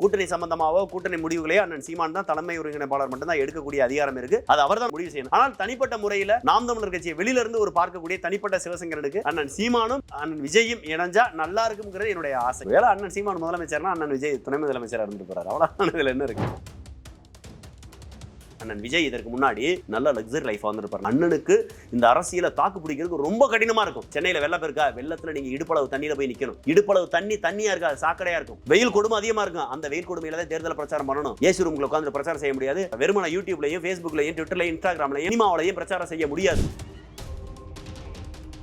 கூட்டணி சம்பந்தமாவோ கூட்டணி முடிவுகளையோ அண்ணன் சீமான் தான் தலைமை ஒருங்கிணைப்பாளர் மட்டும்தான் எடுக்கக்கூடிய அதிகாரம் இருக்கு. அது அவர் தான் முடிவு செய்யணும். ஆனால் தனிப்பட்ட முறையில நாம் தமிழர் கட்சியை வெளியில இருந்து ஒரு பார்க்கக்கூடிய தனிப்பட்ட சிவசங்கரனுக்கு அண்ணன் சீமானும் அண்ணன் விஜயும் இணைஞ்சா நல்லா இருக்குங்கிறது என்னுடைய ஆசை. வேலை அண்ணன் சீமான் முதலமைச்சர்னா அண்ணன் விஜய் துணை முதலமைச்சராக இருந்துட்டு போறாரு அவ்வளோ இதுல என்ன இருக்கு? அண்ணன் விஜய் இதற்கு முன்னாடி நல்ல லக்ஸரி லைஃப் வந்திருப்பார். அண்ணனுக்கு இந்த அரசியலை தாக்கு பிடிக்கிறதுக்கு ரொம்ப கடினமா இருக்கும். சென்னையில வெள்ளம் இருக்கா? வெள்ளத்துல நீங்க இடுப்பளவு தண்ணியில போய் நிக்கணும். இடுப்பளவு தண்ணி தண்ணியா இருக்கா? சாக்கடையா இருக்கும். வெயில் கொடுமை அதிகமா இருக்கும். அந்த வெயில் கொடுமையில தான் தேர்தல் பிரச்சாரம் பண்ணணும். ஏசி ரூம்ல உட்காந்து பிரச்சாரம் செய்ய முடியாது. வெறுமன யூடியூப்லயும் ஃபேஸ்புக்லயும் ட்விட்டர்லயும் இன்ஸ்டாகிராம்லயும் சினிமாவிலையும் பிரச்சாரம் செய்ய முடியாது.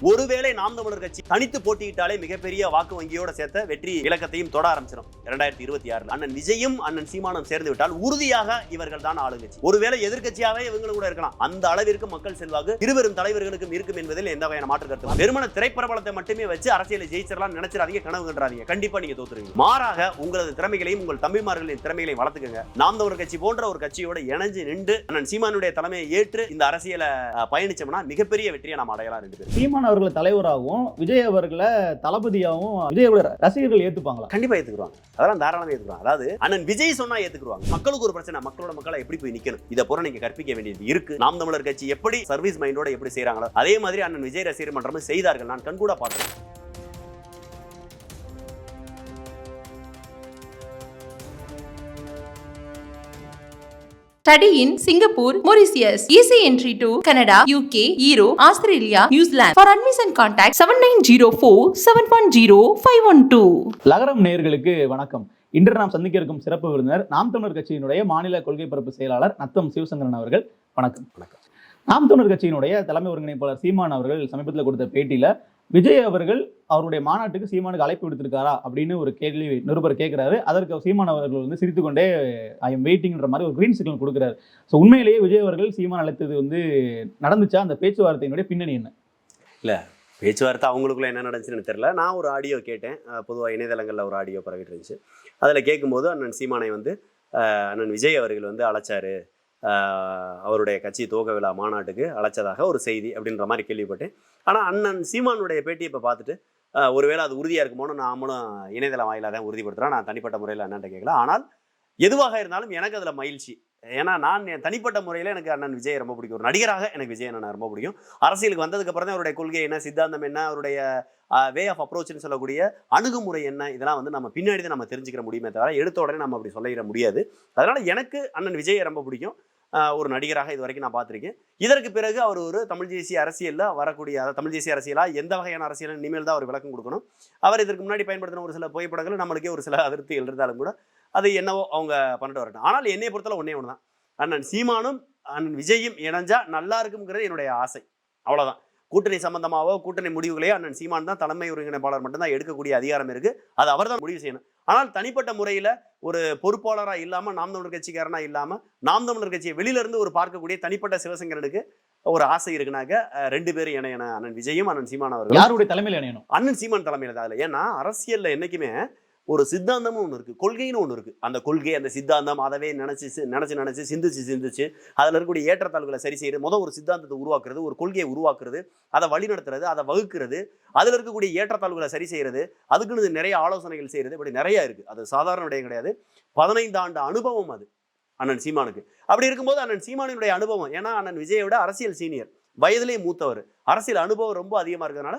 ஒருவேளை நாம் தமிழர் கட்சி தனித்து போட்டியிட்டாலே மிகப்பெரிய வாக்கு வங்கியோட சேர்த்த வெற்றி இலக்கத்தையும் தொட ஆரம்பிச்சிடும் இரண்டாயிரத்தி இருபத்தி ஆறு அண்ணன் விஜயும் அண்ணன் சீமானம் சேர்ந்து விட்டால் உறுதியாக இவர்கள் தான் ஆளுங்கட்சி. ஒருவேளை எதிர்க்கட்சியாவே இவங்களும் கூட இருக்கலாம். அந்த அளவிற்கு மக்கள் செல்வாக்கு இருவரும் தலைவர்களுக்கும் இருக்கும் என்பதில் எந்த வகையான மாற்று கருத்து வெறுமன திரைப்பிரபலத்தை மட்டுமே வச்சு அரசியலை ஜெயிச்சிடலாம் நினைச்சிடாதீங்க கனவு கண்டாதீங்க கண்டிப்பா நீங்க தோத்துருவீங்க. மாறாக உங்களது திறமைகளையும் உங்கள் தம்பிமார்களின் திறமைகளையும் வளர்த்துக்கங்க. நாம் தமிழர் கட்சி போன்ற ஒரு கட்சியோட இணைஞ்சு நின்று அண்ணன் சீமானுடைய தலைமையை ஏற்று இந்த அரசியலை பயணிச்சோம்னா மிகப்பெரிய வெற்றியை நாம் அடையலாம் ரெண்டு பேர் சீமான அவர்களை தலைவராகவும் விஜய் அவர்களை தளபதியாகவும் விஜயோட ரசிகர்கள் ஏத்துப்பாங்களா? கண்டிப்பா ஏத்துக்குவாங்க அதெல்லாம் தாராளமா ஏத்துக்குவாங்க அதாவது அண்ணன் விஜய் சொன்னா ஏத்துக்குவாங்க மக்களுக்கு ஒரு பிரச்சனை மக்களோட மக்களா எப்படி போய் நிக்கணும்? இதை பூரா நீங்க கற்பிக்க வேண்டியது இருக்கு. நாம் தமிழர் கட்சி எப்படி சர்வீஸ் மைண்டோட எப்படி செய்றாங்களோ அதே மாதிரி அண்ணன் விஜய் ரசிகர் மன்றமும் செய்தார்கள். நான் கண்கூட பார்த்தேன் Study in Singapore, Mauritius. Easy entry to Canada, UK, Europe, Australia, New Zealand. For admission contact 7904 710 512. லகரம் நேயர்களுக்கு வணக்கம் இன்று நாம் சந்திக்க இருக்கும் சிறப்பு விருந்தினர் நாம் தமிழர் கட்சியினுடைய மாநில கொள்கை பரப்பு செயலாளர் நத்தம் சிவசங்கரன் அவர்கள் வணக்கம் வணக்கம். நாம் தமிழர் கட்சியினுடைய தலைமை ஒருங்கிணைப்பாளர் சீமான் அவர்கள் சமீபத்தில் கொடுத்த பேட்டியில விஜய் அவர்கள் அவருடைய மாநாட்டுக்கு சீமானுக்கு அழைப்பு விடுத்திருக்காரா அப்படின்னு ஒரு கேள்வி நிருபர் கேட்கிறாரு அதற்கு சீமான் அவர்கள் வந்து சிரித்துக்கொண்டே ஐ எம் வெயிட்டிங்ன்ற மாதிரி ஒரு கிரீன் சிக்னல் கொடுக்குறாரு. ஸோ உண்மையிலேயே விஜய் அவர்கள் சீமான் அழைத்தது வந்து நடந்துச்சா? அந்த பேச்சுவார்த்தையினுடைய பின்னணி என்ன? பேச்சுவார்த்தை அவங்களுக்குள்ள என்ன நடந்துச்சுன்னு எனக்கு தெரியல. நான் ஒரு ஆடியோ கேட்டேன். பொதுவாக இணையதளங்களில் ஒரு ஆடியோ பரவிட்டு இருந்துச்சு. அதில் கேட்கும்போது அண்ணன் சீமானை வந்து அண்ணன் விஜய் அவர்கள் வந்து அழைச்சாரு. அவருடைய கட்சி துவக்க விழா மாநாட்டுக்கு அழைச்சதாக ஒரு செய்தி அப்படின்ற மாதிரி கேள்விப்பட்டேன். ஆனால் அண்ணன் சீமானுடைய பேட்டியை இப்போ பார்த்துட்டு ஒருவேளை அது உறுதியாக இருக்குமோன்னு நாமளும் இணையதளம் வாயிலாக தான் உறுதிப்படுத்துகிறேன் நான் தனிப்பட்ட முறையில் அண்ணன்ட்ட கேட்கல ஆனால் எதுவாக இருந்தாலும் எனக்கு அதில் மகிழ்ச்சி. ஏன்னா நான் என் தனிப்பட்ட முறையில் எனக்கு அண்ணன் விஜய் ரொம்ப பிடிக்கும். ஒரு நடிகராக எனக்கு விஜய் அண்ணன் ரொம்ப பிடிக்கும். அரசியலுக்கு வந்ததுக்கு அப்புறம் தான் அவருடைய கொள்கை என்ன சித்தாந்தம் என்ன அவருடைய வே ஆஃப் அப்ரோச்னு சொல்லக்கூடிய அணுகுமுறை என்ன இதெல்லாம் வந்து நம்ம பின்னாடி தான் நம்ம தெரிஞ்சுக்கிற முடியுமே தவிர எடுத்த உடனே நம்ம அப்படி சொல்லிட முடியாது. அதனால் எனக்கு அண்ணன் விஜயை ரொம்ப பிடிக்கும். ஒரு நடிகராக இது வரைக்கும் நான் பார்த்துருக்கேன். இதற்கு பிறகு அவர் ஒரு தமிழ் தேசிய அரசியலில் வரக்கூடிய தமிழ் தேசிய அரசியலாக எந்த வகையான அரசியல் இனிமேல் தான் அவர் விளக்கம் கொடுக்கணும். அவர் இதற்கு முன்னாடி பயன்படுத்தின ஒரு சில புகைப்படங்கள் நம்மளுக்கே ஒரு சில அதிருப்திகள் இருந்தாலும் கூட அது என்னவோ அவங்க பண்ணிட்டு வரட்டும். ஆனால் என்னை பொறுத்தவரை ஒன்றே ஒன்று தான் அண்ணன் சீமானும் அண்ணன் விஜயும் இணைஞ்சா நல்லா இருக்குங்கிறது என்னுடைய ஆசை. அவ்வளோதான் கூட்டணி சம்பந்தமாவோ கூட்டணி முடிவுகளையோ அண்ணன் சீமான் தான் தலைமை ஒருங்கிணைப்பாளர் மட்டும்தான் எடுக்கக்கூடிய அதிகாரம் இருக்கு. அது அவர் தான் முடிவு செய்யணும். ஆனால் தனிப்பட்ட முறையில் ஒரு பொறுப்பாளராக இல்லாமல் நாம் தமிழர் கட்சிக்காரனா இல்லாமல் நாம் தமிழர் கட்சியை வெளியில இருந்து ஒரு பார்க்கக்கூடிய தனிப்பட்ட சிவசங்கரனுக்கு ஒரு ஆசை இருக்குனாக்க ரெண்டு பேரும் இணையணும். அண்ணன் விஜயும் அண்ணன் சீமான் அவர்கள் யாருடைய தலைமையில் இணையணும்? அண்ணன் சீமான் தலைமையில் தான் அதில். ஏன்னா அரசியல்ல என்னைக்குமே ஒரு சித்தாந்தமும் ஒன்று இருக்குது கொள்கைன்னு ஒன்று இருக்குது அந்த கொள்கை அந்த சித்தாந்தம் அதவே நினச்சி நினச்சி நினச்சி சிந்திச்சு சிந்திச்சு அதில் இருக்கக்கூடிய ஏற்றத்தாழ்வுகளை சரி செய்கிறது மொதல் ஒரு சித்தாந்தத்தை உருவாக்குறது ஒரு கொள்கையை உருவாக்குறது அதை வழிநடத்துறது அதை வகுக்கிறது அதில் இருக்கக்கூடிய ஏற்றத்தாழ்வுகளை சரி செய்கிறது அதுக்குன்னு நிறைய ஆலோசனைகள் செய்கிறது இப்படி நிறையா இருக்குது அது சாதாரண விடயம் கிடையாது. பதினைந்து ஆண்டு அனுபவம் அது அண்ணன் சீமானுக்கு. அப்படி இருக்கும்போது அண்ணன் சீமானினுடைய அனுபவம் ஏன்னா அண்ணன் விஜயை விட அரசியல் சீனியர் வயதிலே மூத்தவர். அரசியல் அனுபவம் ரொம்ப அதிகமாக இருக்கிறதுனால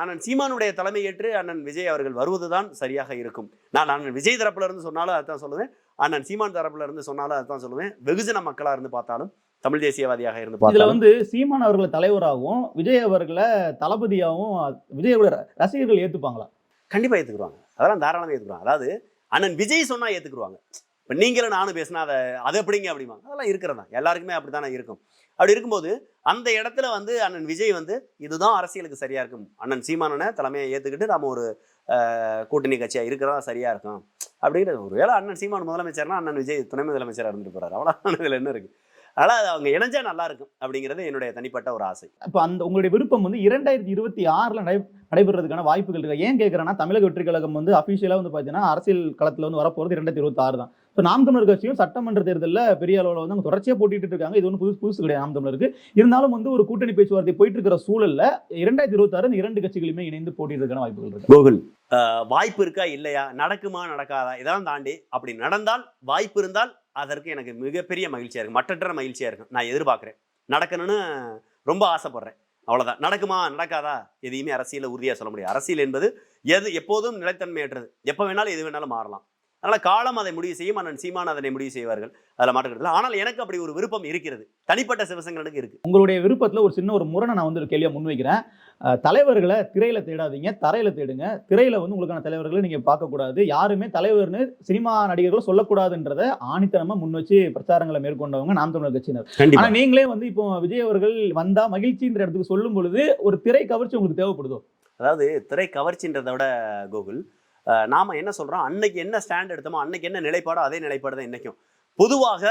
அண்ணன் சீமானுடைய தலைமை ஏற்று அண்ணன் விஜய் அவர்கள் வருவதுதான் சரியாக இருக்கும். நான் அண்ணன் விஜய் தரப்புல இருந்து சொன்னாலும் அதான் சொல்லுவேன். அண்ணன் சீமான் தரப்புல இருந்து சொன்னாலும் அதான் சொல்லுவேன். வெகுஜன மக்களா இருந்து பார்த்தாலும் தமிழ் தேசியவாதியாக இருந்து இதுல வந்து சீமான் அவர்களை தலைவராகவும் விஜய் அவர்களை தளபதியாகவும் விஜயோட ரசிகர்கள் ஏத்துப்பாங்களா? கண்டிப்பா ஏத்துக்குருவாங்க. அதெல்லாம் தாராளமாக ஏத்துக்குருவாங்க. அதாவது அண்ணன் விஜய் சொன்னா ஏத்துக்குருவாங்க. இப்போ நீங்களும் நானும் பேசினா அதை அது எப்படிங்க அப்படிமா அதெல்லாம் இருக்கிறதா எல்லாருக்குமே அப்படித்தானே இருக்கும். அப்படி இருக்கும்போது அந்த இடத்துல வந்து அண்ணன் விஜய் வந்து இதுதான் அரசியலுக்கு சரியா இருக்கும். அண்ணன் சீமானனை தலைமையை ஏற்றுக்கிட்டு நம்ம ஒரு கூட்டணி கட்சியா இருக்கிறதா சரியா இருக்கும்? அப்படிங்கிறது ஒருவேளை அண்ணன் சீமான் முதலமைச்சர்னா அண்ணன் விஜய் துணை முதலமைச்சராக இருந்துட்டு போறாரு. அவ்வளோ இதில் என்ன இருக்கு? அதனால் அது அவங்க இணைஞ்சா நல்லா இருக்கும் அப்படிங்கிறது என்னுடைய தனிப்பட்ட ஒரு ஆசை. இப்போ அந்த உங்களுடைய விருப்பம் வந்து இரண்டாயிரத்தி இருபத்தி ஆறில் நடை நடைபெறதுக்கான வாய்ப்புகள் இருக்கு? ஏன் கேட்கறேன்னா தமிழக வெற்றி கழகம் வந்து அஃபீஷியலாக வந்து பார்த்தீங்கன்னா அரசியல் களத்தில் வந்து வரப்போகிறது இரண்டாயிரத்தி இருபத்தி ஆறு தான். ஸோ நாம் தமிழர் கட்சியும் சட்டமன்ற தேர்தலில் பெரிய அளவில் வந்து அவங்க தொடர்ச்சியாக போட்டிட்டு இருக்காங்க. இது ஒன்றும் புதுசு புதுசு கிடையாது நாம் தமிழருக்கு. இருந்தாலும் வந்து ஒரு கூட்டணி பேச்சுவார்த்தை போயிட்டு இருக்கிற சூழல்ல இரண்டாயிரத்தி இருபத்தாறு இந்த இரண்டு கட்சிகளுமே இணைந்து போட்டியிடுறதுக்கான வாய்ப்புகள் இருக்கு. கோகுல். வாய்ப்பு இருக்கா இல்லையா? நடக்குமா நடக்காதா? இதெல்லாம் தாண்டி அப்படி நடந்தால் வாய்ப்பு இருந்தால் அதற்கு எனக்கு மிகப்பெரிய மகிழ்ச்சியா இருக்கு மற்றற்ற மகிழ்ச்சியா இருக்கும். நான் எதிர்பார்க்கிறேன். நடக்கணும்னு ரொம்ப ஆசைப்படுறேன். அவ்வளவுதான். நடக்குமா நடக்காதா? எதையுமே அரசியல உறுதியா சொல்ல முடியாது. அரசியல் என்பது எது எப்போதும் நிலைத்தன்மையற்றது. எப்போ வேணாலும் எது வேணாலும் மாறலாம். அதனால காலம் அதை முடிவு செய்யும் அண்ணன் சீமான் அதனை முடிவு செய்வார்கள். அதில் மாற்றுக்கிறது ஆனால் எனக்கு அப்படி ஒரு விருப்பம் இருக்கிறது. தனிப்பட்ட சிவசங்கரனுக்கு இருக்கு. உங்களுடைய விருப்பத்துல ஒரு சின்ன ஒரு முரணை நான் வந்து ஒரு கேள்வியா முன்வைக்கிறேன். தலைவர்களை திரையில தேடாதீங்க தரையில தேடுங்க. திரையில வந்து உங்களுக்கான தலைவர்களை நீங்க பார்க்கக்கூடாது. யாருமே தலைவர்னு சினிமா நடிகர்கள் சொல்லக்கூடாதுன்றத ஆணித்தனமா முன் வச்சு பிரச்சாரங்களை மேற்கொண்டவங்க நாம் தமிழர் கட்சியினர். கண்டிப்பா. ஆனா நீங்களே வந்து இப்போ விஜய் அவர்கள் வந்தா மகிழ்ச்சின்ற இடத்துக்கு சொல்லும் பொழுது ஒரு திரை கவர்ச்சி உங்களுக்கு தேவைப்படுதோ? அதாவது திரை கவர்ச்சின்றதை விட கோகுல் நாம என்ன சொல்றோம்? அன்னைக்கு என்ன ஸ்டாண்ட் எடுத்தோமோ அன்னைக்கு என்ன நிலைப்பாடோ அதே நிலைப்பாடு தான் இன்றைக்கும் பொதுவாக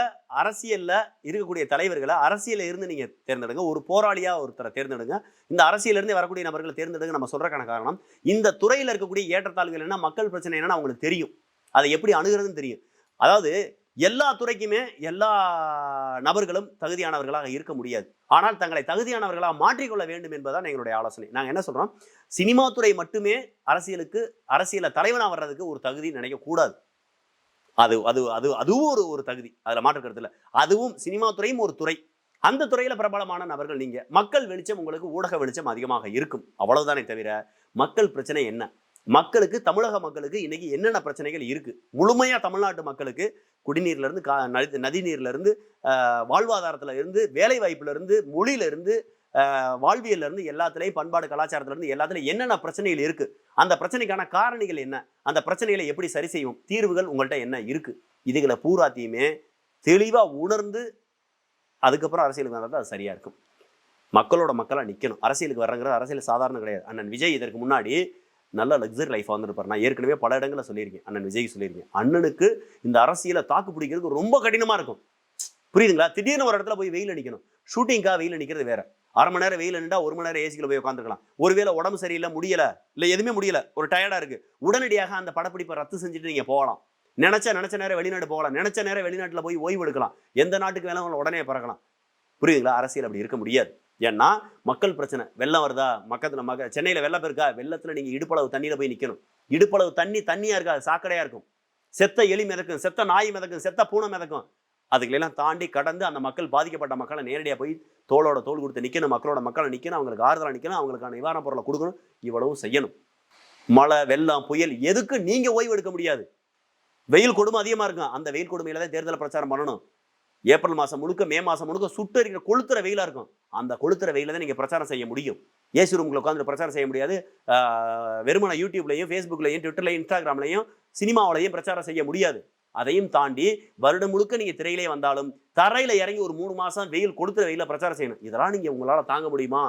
அரசியலில் இருக்கக்கூடிய தலைவர்களை அரசியலில் இருந்து நீங்கள் தேர்ந்தெடுங்க. ஒரு போராளியாக ஒருத்தரை தேர்ந்தெடுங்க. இந்த அரசியல்ல இருந்து வரக்கூடிய நபர்களை தேர்ந்தெடுங்க. நம்ம சொல்கிறக்கான காரணம் இந்த துறையில் இருக்கக்கூடிய ஏற்றத்தாழ்வுகள் என்ன மக்கள் பிரச்சனை என்னன்னு அவங்களுக்கு தெரியும். அதை எப்படி அணுகிறதுன்னு தெரியும். அதாவது எல்லா துறைக்குமே எல்லா நபர்களும் தகுதியானவர்களாக இருக்க முடியாது. ஆனால் தங்களை தகுதியானவர்களாக மாற்றிக்கொள்ள வேண்டும் என்பதுதான் எங்களுடைய ஆலோசனை. நாங்கள் என்ன சொல்றோம்? சினிமா துறை மட்டுமே அரசியலுக்கு அரசியல தலைவனா வர்றதுக்கு ஒரு தகுதி நினைக்கக்கூடாது அது அது அது அதுவும் ஒரு ஒரு தகுதி. அதுல மாற்று கருத்து இல்ல. அதுவும் சினிமா துறையும் ஒரு துறை. அந்த துறையில பிரபலமான நபர்கள் நீங்க. மக்கள் வெளிச்சம் உங்களுக்கு ஊடக வெளிச்சம் அதிகமாக இருக்கும். அவ்வளவுதானே தவிர மக்கள் பிரச்சனை என்ன? மக்களுக்கு தமிழக மக்களுக்கு இன்னைக்கு என்னென்ன பிரச்சனைகள் இருக்குது முழுமையாக தமிழ்நாட்டு மக்களுக்கு குடிநீர்லேருந்து கா- நதி- நதிநீர்லேருந்து வாழ்வாதாரத்தில் இருந்து வேலை மொழியிலேருந்து இருந்து எல்லாத்துலேயும் பண்பாடு கலாச்சாரத்துலேருந்து எல்லாத்துலேயும் என்னென்ன பிரச்சனைகள் இருக்குது அந்த பிரச்சனைக்கான காரணிகள் என்ன? அந்த பிரச்சனைகளை எப்படி சரி செய்வோம்? தீர்வுகள் உங்கள்கிட்ட என்ன இருக்குது இதுகளை பூராத்தையுமே தெளிவாக உணர்ந்து அதுக்கப்புறம் அரசியலுக்கு வந்தால் அது சரியாக இருக்கும். மக்களோட மக்களாக நிற்கணும் அரசியலுக்கு வர்றங்கிறது அரசியல் சாதாரண கிடையாது. அண்ணன் விஜய் இதற்கு முன்னாடி நல்ல லக்ஸரி லைஃப் வந்துருப்பார் நான் ஏற்கனவே பல இடங்களில் சொல்லியிருக்கேன். அண்ணன் விஜய் சொல்லியிருக்கேன். அண்ணனுக்கு இந்த அரசியலை தாக்கு பிடிக்கிறதுக்கு ரொம்ப கடினமா இருக்கும். புரியுதுங்களா? திடீர்னு ஒரு இடத்துல போய் வெயில் அடிக்கணும். ஷூட்டிங்காக வெயில் அடிக்கிறது வேற. அரை மணி நேரம் வெயில் நின்றா ஒரு மணி நேரம் ஏசிக்கில் போய் உட்காந்துருக்கலாம் ஒருவேளை உடம்பு சரியில்லை முடியல. இல்லை எதுவுமே முடியல. ஒரு டயர்டா இருக்கு. உடனடியாக அந்த படப்பிடிப்பை ரத்து செஞ்சுட்டு நீங்க போகலாம். நினைச்ச நினைச்ச நேரம் வெளிநாடு போகலாம். நினச்ச நேரம் வெளிநாட்டுல போய் ஓய்வு எடுக்கலாம். எந்த நாட்டுக்கு வேணாலும் உடனே பிறக்கலாம். புரியுதுங்களா? அரசியல் அப்படி இருக்க முடியாது. ஏன்னா மக்கள் பிரச்சனை. வெள்ளம் வருதா? மக்கத்துல மக சென்னையில் வெள்ளம் இருக்கா வெள்ளத்துல நீங்க இடுப்பளவு தண்ணியில் போய் நிக்கணும். இடுப்பளவு தண்ணி தண்ணியா இருக்காது சாக்கடையா இருக்கும். செத்த எலி மிதக்கும் செத்த நாய் மிதக்கும் செத்த பூனை மிதக்கும். அதுகளெல்லாம் தாண்டி கடந்து அந்த மக்கள் பாதிக்கப்பட்ட மக்களை நேரடியாக போய் தோளோட தோல் கொடுத்து நிற்கணும் மக்களோட மக்களை நிற்கணும் அவங்களுக்கு ஆறுதலாக நிற்கணும் அவங்களுக்கான நிவாரணப் பொருளை கொடுக்கணும் இவ்வளவும் செய்யணும். மழை வெள்ளம் புயல் எதுக்கு நீங்க ஓய்வு எடுக்க முடியாது. வெயில் கொடுமை அதிகமா இருக்கும். அந்த வெயில் கொடுமையில தான் தேர்தல் பிரச்சாரம் பண்ணணும். ஏப்ரல் மாதம் முழுக்க மே மாதம் முழுக்க சுட்டரிக்கிற கொளுத்துற வெயிலா இருக்கும். அந்த கொளுத்துற வெயில தான் நீங்க பிரச்சாரம் செய்ய முடியும். ஏசி ரூமில் உட்காந்து பிரச்சாரம் செய்ய முடியாது. வெறுமனை வெறுமன யூடியூப்லையும் ஃபேஸ்புக்லையும் ட்விட்டர்லையும் இன்ஸ்டாகிராம்லையும் சினிமாவிலையும் பிரச்சாரம் செய்ய முடியாது. அதையும் தாண்டி வருடம் முழுக்க நீங்க திரையிலே வந்தாலும் தரையில் இறங்கி ஒரு மூணு மாசம் வெயில் கொடுத்துற வெயில பிரச்சாரம் செய்யணும். இதெல்லாம் நீங்க உங்களால தாங்க முடியுமா?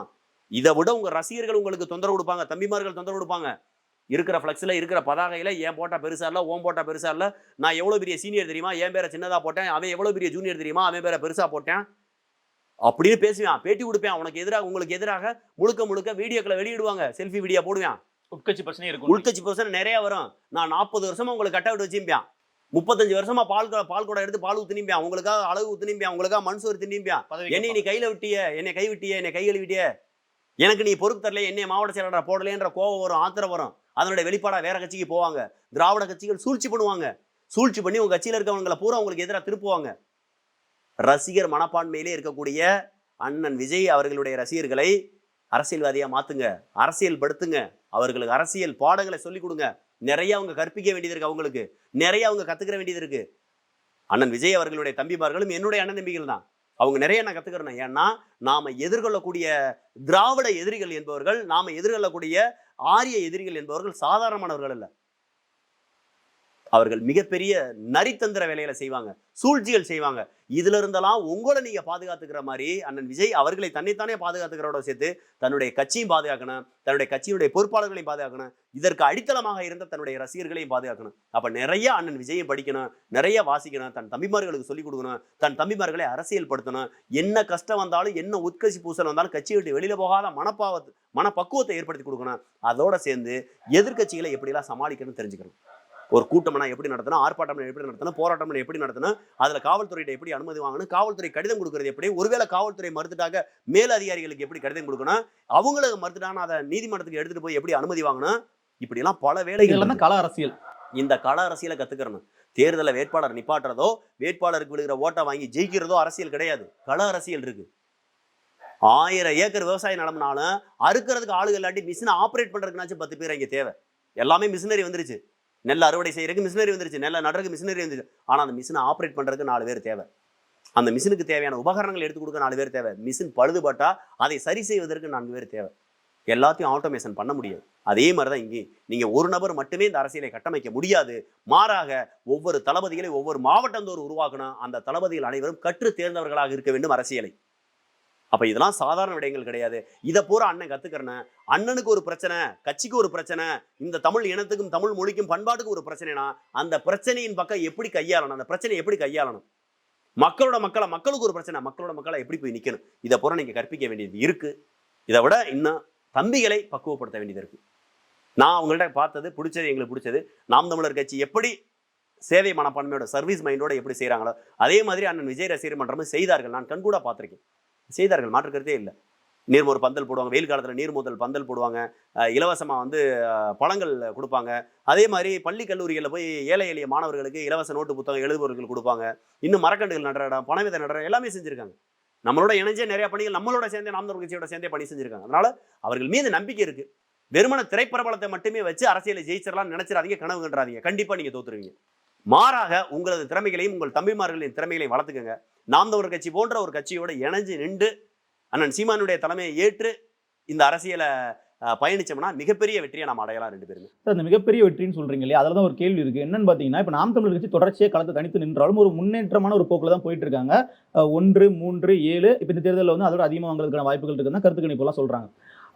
இதை விட உங்க ரசிகர்கள் உங்களுக்கு தொந்தரவு கொடுப்பாங்க தம்பிமார்கள் தொந்தரவு கொடுப்பாங்க. இருக்கிற ஃப்ளெக்ஸில் இருக்கிற பதாகையில் ஏன் போட்டா பெருசா இல்லை? ஓம் போட்டா பெருசா இல்லை? நான் எவ்வளோ பெரிய சீனியர் தெரியுமா? என் பேரை சின்னதாக போட்டேன். அவன் எவ்வளோ பெரிய ஜூனியர் தெரியுமா? அவன் பேரை பெருசா போட்டேன். அப்படின்னு பேசுவான். பேட்டி கொடுப்பேன். உனக்கு எதிராக உங்களுக்கு எதிராக முழுக்க முழுக்க வீடியோக்களை வெளியிடுவாங்க. செல்ஃபி வீடியோ போடுவேன். உட்கட்சி பிரச்சனை இருக்கும். உள்கட்சி பர்சன் நிறைய வரும். நான் நாற்பது வருஷமா உங்களுக்கு கட் அவுட் வச்சிருப்பேன். முப்பத்தஞ்சு வருஷமா பால் பால் கூட எடுத்து பால் ஊத்துனிம்பியான் உங்களுக்காக அளவு ஊத்துனிம்பியான் உங்களுக்காக மண் சோறு தின்னிம்பியான் என்னை நீ கையில விட்டிய? என்னை கை விட்டிய? என்னை கை கழுவிட்டிய? எனக்கு நீ பொறுப்பு தரல என்னை மாவட்ட செயலாளர் போடலேன்ற கோவம் வரும் ஆத்திரம் வரும். அதனுடைய வெளிப்பாடாக வேற கட்சிக்கு போவாங்க. திராவிட கட்சிகள் சூழ்ச்சி பண்ணுவாங்க. சூழ்ச்சி பண்ணி உங்க கட்சியில இருக்கவங்களை பூரா உங்களுக்கு எதிராக திருப்புவாங்க. ரசிகர் மனப்பான்மையிலே இருக்கக்கூடிய அண்ணன் விஜய் அவர்களுடைய ரசிகர்களை அரசியல்வாதியா மாத்துங்க. அரசியல் படுத்துங்க அவர்களுக்கு அரசியல் பாடங்களை சொல்லிக் கொடுங்க. நிறைய அவங்க கற்பிக்க வேண்டியது இருக்கு அவங்களுக்கு. நிறைய அவங்க கத்துக்கிற வேண்டியது இருக்கு. அண்ணன் விஜய் அவர்களுடைய தம்பிமார்களும் என்னுடைய அண்ணன் தம்பிகள் தான். அவங்க நிறைய நான் கத்துக்கிறேன். ஏன்னா நாம எதிர்கொள்ளக்கூடிய திராவிட எதிரிகள் என்பவர்கள் நாம எதிர்கொள்ளக்கூடிய ஆரிய எதிரிகள் என்பவர்கள் சாதாரணமானவர்கள் அல்ல. அவர்கள் மிகப்பெரிய நரித்தந்திர வேலைகளை செய்வாங்க சூழ்ச்சிகள் செய்வாங்க. இதுல இருந்தெல்லாம் உங்களை நீங்க பாதுகாத்துக்கிற மாதிரி அண்ணன் விஜய் அவர்களை தன்னைத்தானே பாதுகாத்துக்கிறோட சேர்த்து தன்னுடைய கட்சியும் பாதுகாக்கணும் தன்னுடைய கட்சியுடைய பொறுப்பாளர்களையும் பாதுகாக்கணும் இதற்கு அடித்தளமாக இருந்த தன்னுடைய ரசிகர்களையும் பாதுகாக்கணும். அப்ப நிறைய அண்ணன் விஜயம் படிக்கணும் நிறைய வாசிக்கணும் தன் தம்பிமார்களுக்கு சொல்லிக் கொடுக்கணும் தன் தம்பிமார்களை அரசியல் படுத்தணும் என்ன கஷ்டம் வந்தாலும் என்ன உட்கசி பூசல் வந்தாலும் கட்சி விட்டு வெளியில போகாத மனப்பாவத்து மனப்பக்குவத்தை ஏற்படுத்தி கொடுக்கணும். அதோட சேர்ந்து எதிர்க்கட்சிகளை எப்படிலாம் சமாளிக்கணும்னு தெரிஞ்சுக்கணும். ஒரு கூட்டம்னா எப்படி நடத்தணும் ஆர்ப்பாட்டம் எப்படி நடத்தணும் போராட்டம் எப்படி நடத்தணும் அதுல காவல்துறையிட்ட எப்படி அனுமதி வாங்கணும் காவல்துறை கடிதம் கொடுக்கறது எப்படி ஒருவேளை காவல்துறை மறுத்துட்டாக்க மேல் அதிகாரிகளுக்கு எப்படி கடிதம் கொடுக்கணும் அவங்களுக்கு மறுத்துட்டாங்கன்னா அதை நீதிமன்றத்துக்கு எடுத்துட்டு போய் எப்படி அனுமதி வாங்கணும் இப்படி எல்லாம் பல வேலைகள் கள அரசியல். இந்த கள அரசியலை கத்துக்கிறணும். தேர்தலை வேட்பாளர் நிப்பாட்டுறதோ வேட்பாளருக்கு விழுகிற ஓட்டை வாங்கி ஜெயிக்கிறதோ அரசியல் கிடையாது. கள அரசியல் இருக்கு. ஆயிரம் ஏக்கர் விவசாய நிலம்னாலும் அறுக்கிறதுக்கு ஆளுகள் இல்லாட்டி மிஷினை ஆப்ரேட் பண்றதுக்குனாச்சும் பத்து பேர் இங்க தேவை. எல்லாமே மிஷினரி வந்துருச்சு. நெல் அறுவடை செய்யறதுக்கு மிஷினரி வந்துருச்சு. நெல்லை நடுறதுக்கு மிஷினரி வந்துருச்சு. ஆனால் அந்த மிஷினை ஆப்ரேட் பண்ணுறதுக்கு நாலு பேர் தேவை. அந்த மிஷினுக்கு தேவையான உபகரணங்கள் எடுத்து கொடுக்க நாலு பேர் தேவை. மிஷின் பழுதுபட்டா அதை சரி செய்வதற்கு நான்கு பேர் தேவை. எல்லாத்தையும் ஆட்டோமேஷன் பண்ண முடியாது. அதே மாதிரி தான் இங்கே நீங்க ஒரு நபர் மட்டுமே இந்த அரசியலை கட்டமைக்க முடியாது. மாறாக ஒவ்வொரு தளபதிகளை ஒவ்வொரு மாவட்டந்தோறும் உருவாக்கணும். அந்த தளபதிகள் அனைவரும் கற்று தேர்ந்தவர்களாக இருக்க வேண்டும் அரசியலை. அப்ப இதெல்லாம் சாதாரண விடயங்கள் கிடையாது. இதை பூரா அண்ணன் கத்துக்கிறேன். அண்ணனுக்கு ஒரு பிரச்சனை கட்சிக்கு ஒரு பிரச்சனை இந்த தமிழ் இனத்துக்கும் தமிழ் மொழிக்கும் பண்பாட்டுக்கும் ஒரு பிரச்சனைனா அந்த பிரச்சனையின் பக்கம் எப்படி கையாளணும்? அந்த பிரச்சனையை எப்படி கையாளணும்? மக்களோட மக்களை மக்களுக்கு ஒரு பிரச்சனை மக்களோட மக்களை எப்படி போய் நிக்கணும்? இதை பூரா நீங்க கற்பிக்க வேண்டியது இருக்கு. இதை விட இன்னும் தம்பிகளை பக்குவப்படுத்த வேண்டியது இருக்கு. நான் அவங்கள்ட்ட பார்த்தது பிடிச்சது எங்களுக்கு பிடிச்சது. நாம் தமிழர் கட்சி எப்படி சேவை மனப்பான்மையோட சர்வீஸ் மைண்டோட எப்படி செய்கிறாங்களோ அதே மாதிரி அண்ணன் விஜய் ரசிகர் மன்றமும் செய்தார்கள். நான் கண்கூட பார்த்துருக்கேன். செய்தார்கள். மாற்று கருத்தே இல்லை நீர்மோர் பந்தல் போடுவாங்க. வெயில் காலத்தில் நீர்மோதல் பந்தல் போடுவாங்க. இலவசமாக வந்து பழங்கள் கொடுப்பாங்க. அதே மாதிரி பள்ளி கல்லூரிகளில் போய் ஏழை எளிய மாணவர்களுக்கு இலவச நோட்டு புத்தகம் எழுதுபவர்கள் கொடுப்பாங்க. இன்னும் மரக்கண்டுகள் நடுற இடம் பணவிதை நடுற எல்லாமே செஞ்சுருக்காங்க. நம்மளோட இணைஞ்சே நிறைய பணிகள் நம்மளோட சேர்ந்தே நாம் தமிழ் கட்சியோட சேர்ந்தே பணி செஞ்சிருக்காங்க. அதனால அவர்கள் மீது நம்பிக்கை இருக்கு. வெறுமன திரைப்பிரபலத்தை மட்டுமே வச்சு அரசியலை ஜெயிச்சிடலாம் நினைச்சிடாதீங்க கனவு கண்டாதீங்க. கண்டிப்பா நீங்க தோத்துருவீங்க. மாறாக உங்களது திறமைகளையும் உங்கள் தம்பிமார்களின் திறமைகளையும் வளர்த்துக்கங்க. நாம் தமிழர் கட்சி போன்ற ஒரு கட்சியோட இணைஞ்சு நின்று அண்ணன் சீமானுடைய தலைமையை ஏற்று இந்த அரசியலை பயணிச்சோம்னா மிகப்பெரிய வெற்றியை நாம் அடையலாம் ரெண்டு பேருமே. சார் இந்த மிகப்பெரிய வெற்றின்னு சொல்றீங்க இல்லையா? அதில் தான் ஒரு கேள்வி இருக்கு. என்னன்னு பார்த்தீங்கன்னா இப்போ நாம் தமிழர் கட்சி தொடர்ச்சியாக களத்தை தனித்து நின்றாலும் ஒரு முன்னேற்றமான ஒரு போக்கில் தான் போயிட்டு இருக்காங்க ஒன்று மூன்று ஏழு இப்போ இந்த தேர்தலில் வந்து அதோட அதிகமாக வாங்குறதுக்கான வாய்ப்புகள் இருக்குன்னு கருத்து கணிப்பெல்லாம் சொல்றாங்க.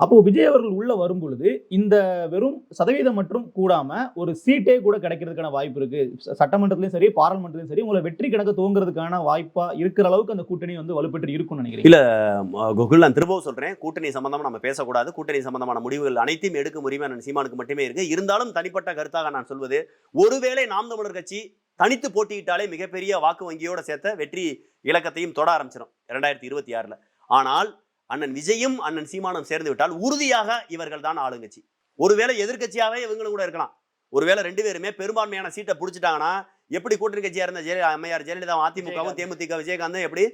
அப்போ விஜய் அவர்கள் உள்ள வரும் பொழுது இந்த வெறும் சதவீதம் மட்டும் கூடாம ஒரு சீட்டே கூட கிடைக்கிறதுக்கான வாய்ப்பு இருக்கு. ச- சரி பாராளுமன்றத்திலும் சரி உங்களை வெற்றி கணக்கு துவங்குறதுக்கான வாய்ப்பா இருக்கிற அளவுக்கு அந்த கூட்டணி வந்து வலுப்பெற்று இருக்கும்னு நினைக்கிறேன் இல்லை கோகுல் நான் திரும்பவும் சொல்றேன். கூட்டணி சம்பந்தமா நம்ம பேசக்கூடாது. கூட்டணி சம்பந்தமான முடிவுகள் அனைத்தையும் எடுக்கும் உரிமை அண்ணன் சீமானுக்கு மட்டுமே இருக்கு. இருந்தாலும் தனிப்பட்ட கருத்தாக நான் சொல்வது ஒருவேளை நாம் தமிழர் கட்சி தனித்து போட்டியிட்டாலே மிகப்பெரிய வாக்கு வங்கியோட சேர்த்த வெற்றி இலக்கத்தையும் தொட ஆரம்பிச்சிடும் இரண்டாயிரத்தி இருபத்தி ஆறுல. ஆனால் அண்ணன் விஜயும் அண்ணன் சீமானும் சேர்ந்து விட்டால் உறுதியாக இவர்கள் தான் ஆளுங்கட்சி. ஒருவேளை எதிர்க்கட்சியாவே இவங்களும் கூட இருக்கலாம். ஒருவேளை ரெண்டு பேருமே பெரும்பான்மையான சீட்டை பிடிச்சிட்டாங்கன்னா எப்படி கூட்டணி கட்சியா இருந்த ஜெய அம்மையார் ஜெயலலிதா அதிமுகவும் தேமுதிக விஜயகாந்தும் எப்படி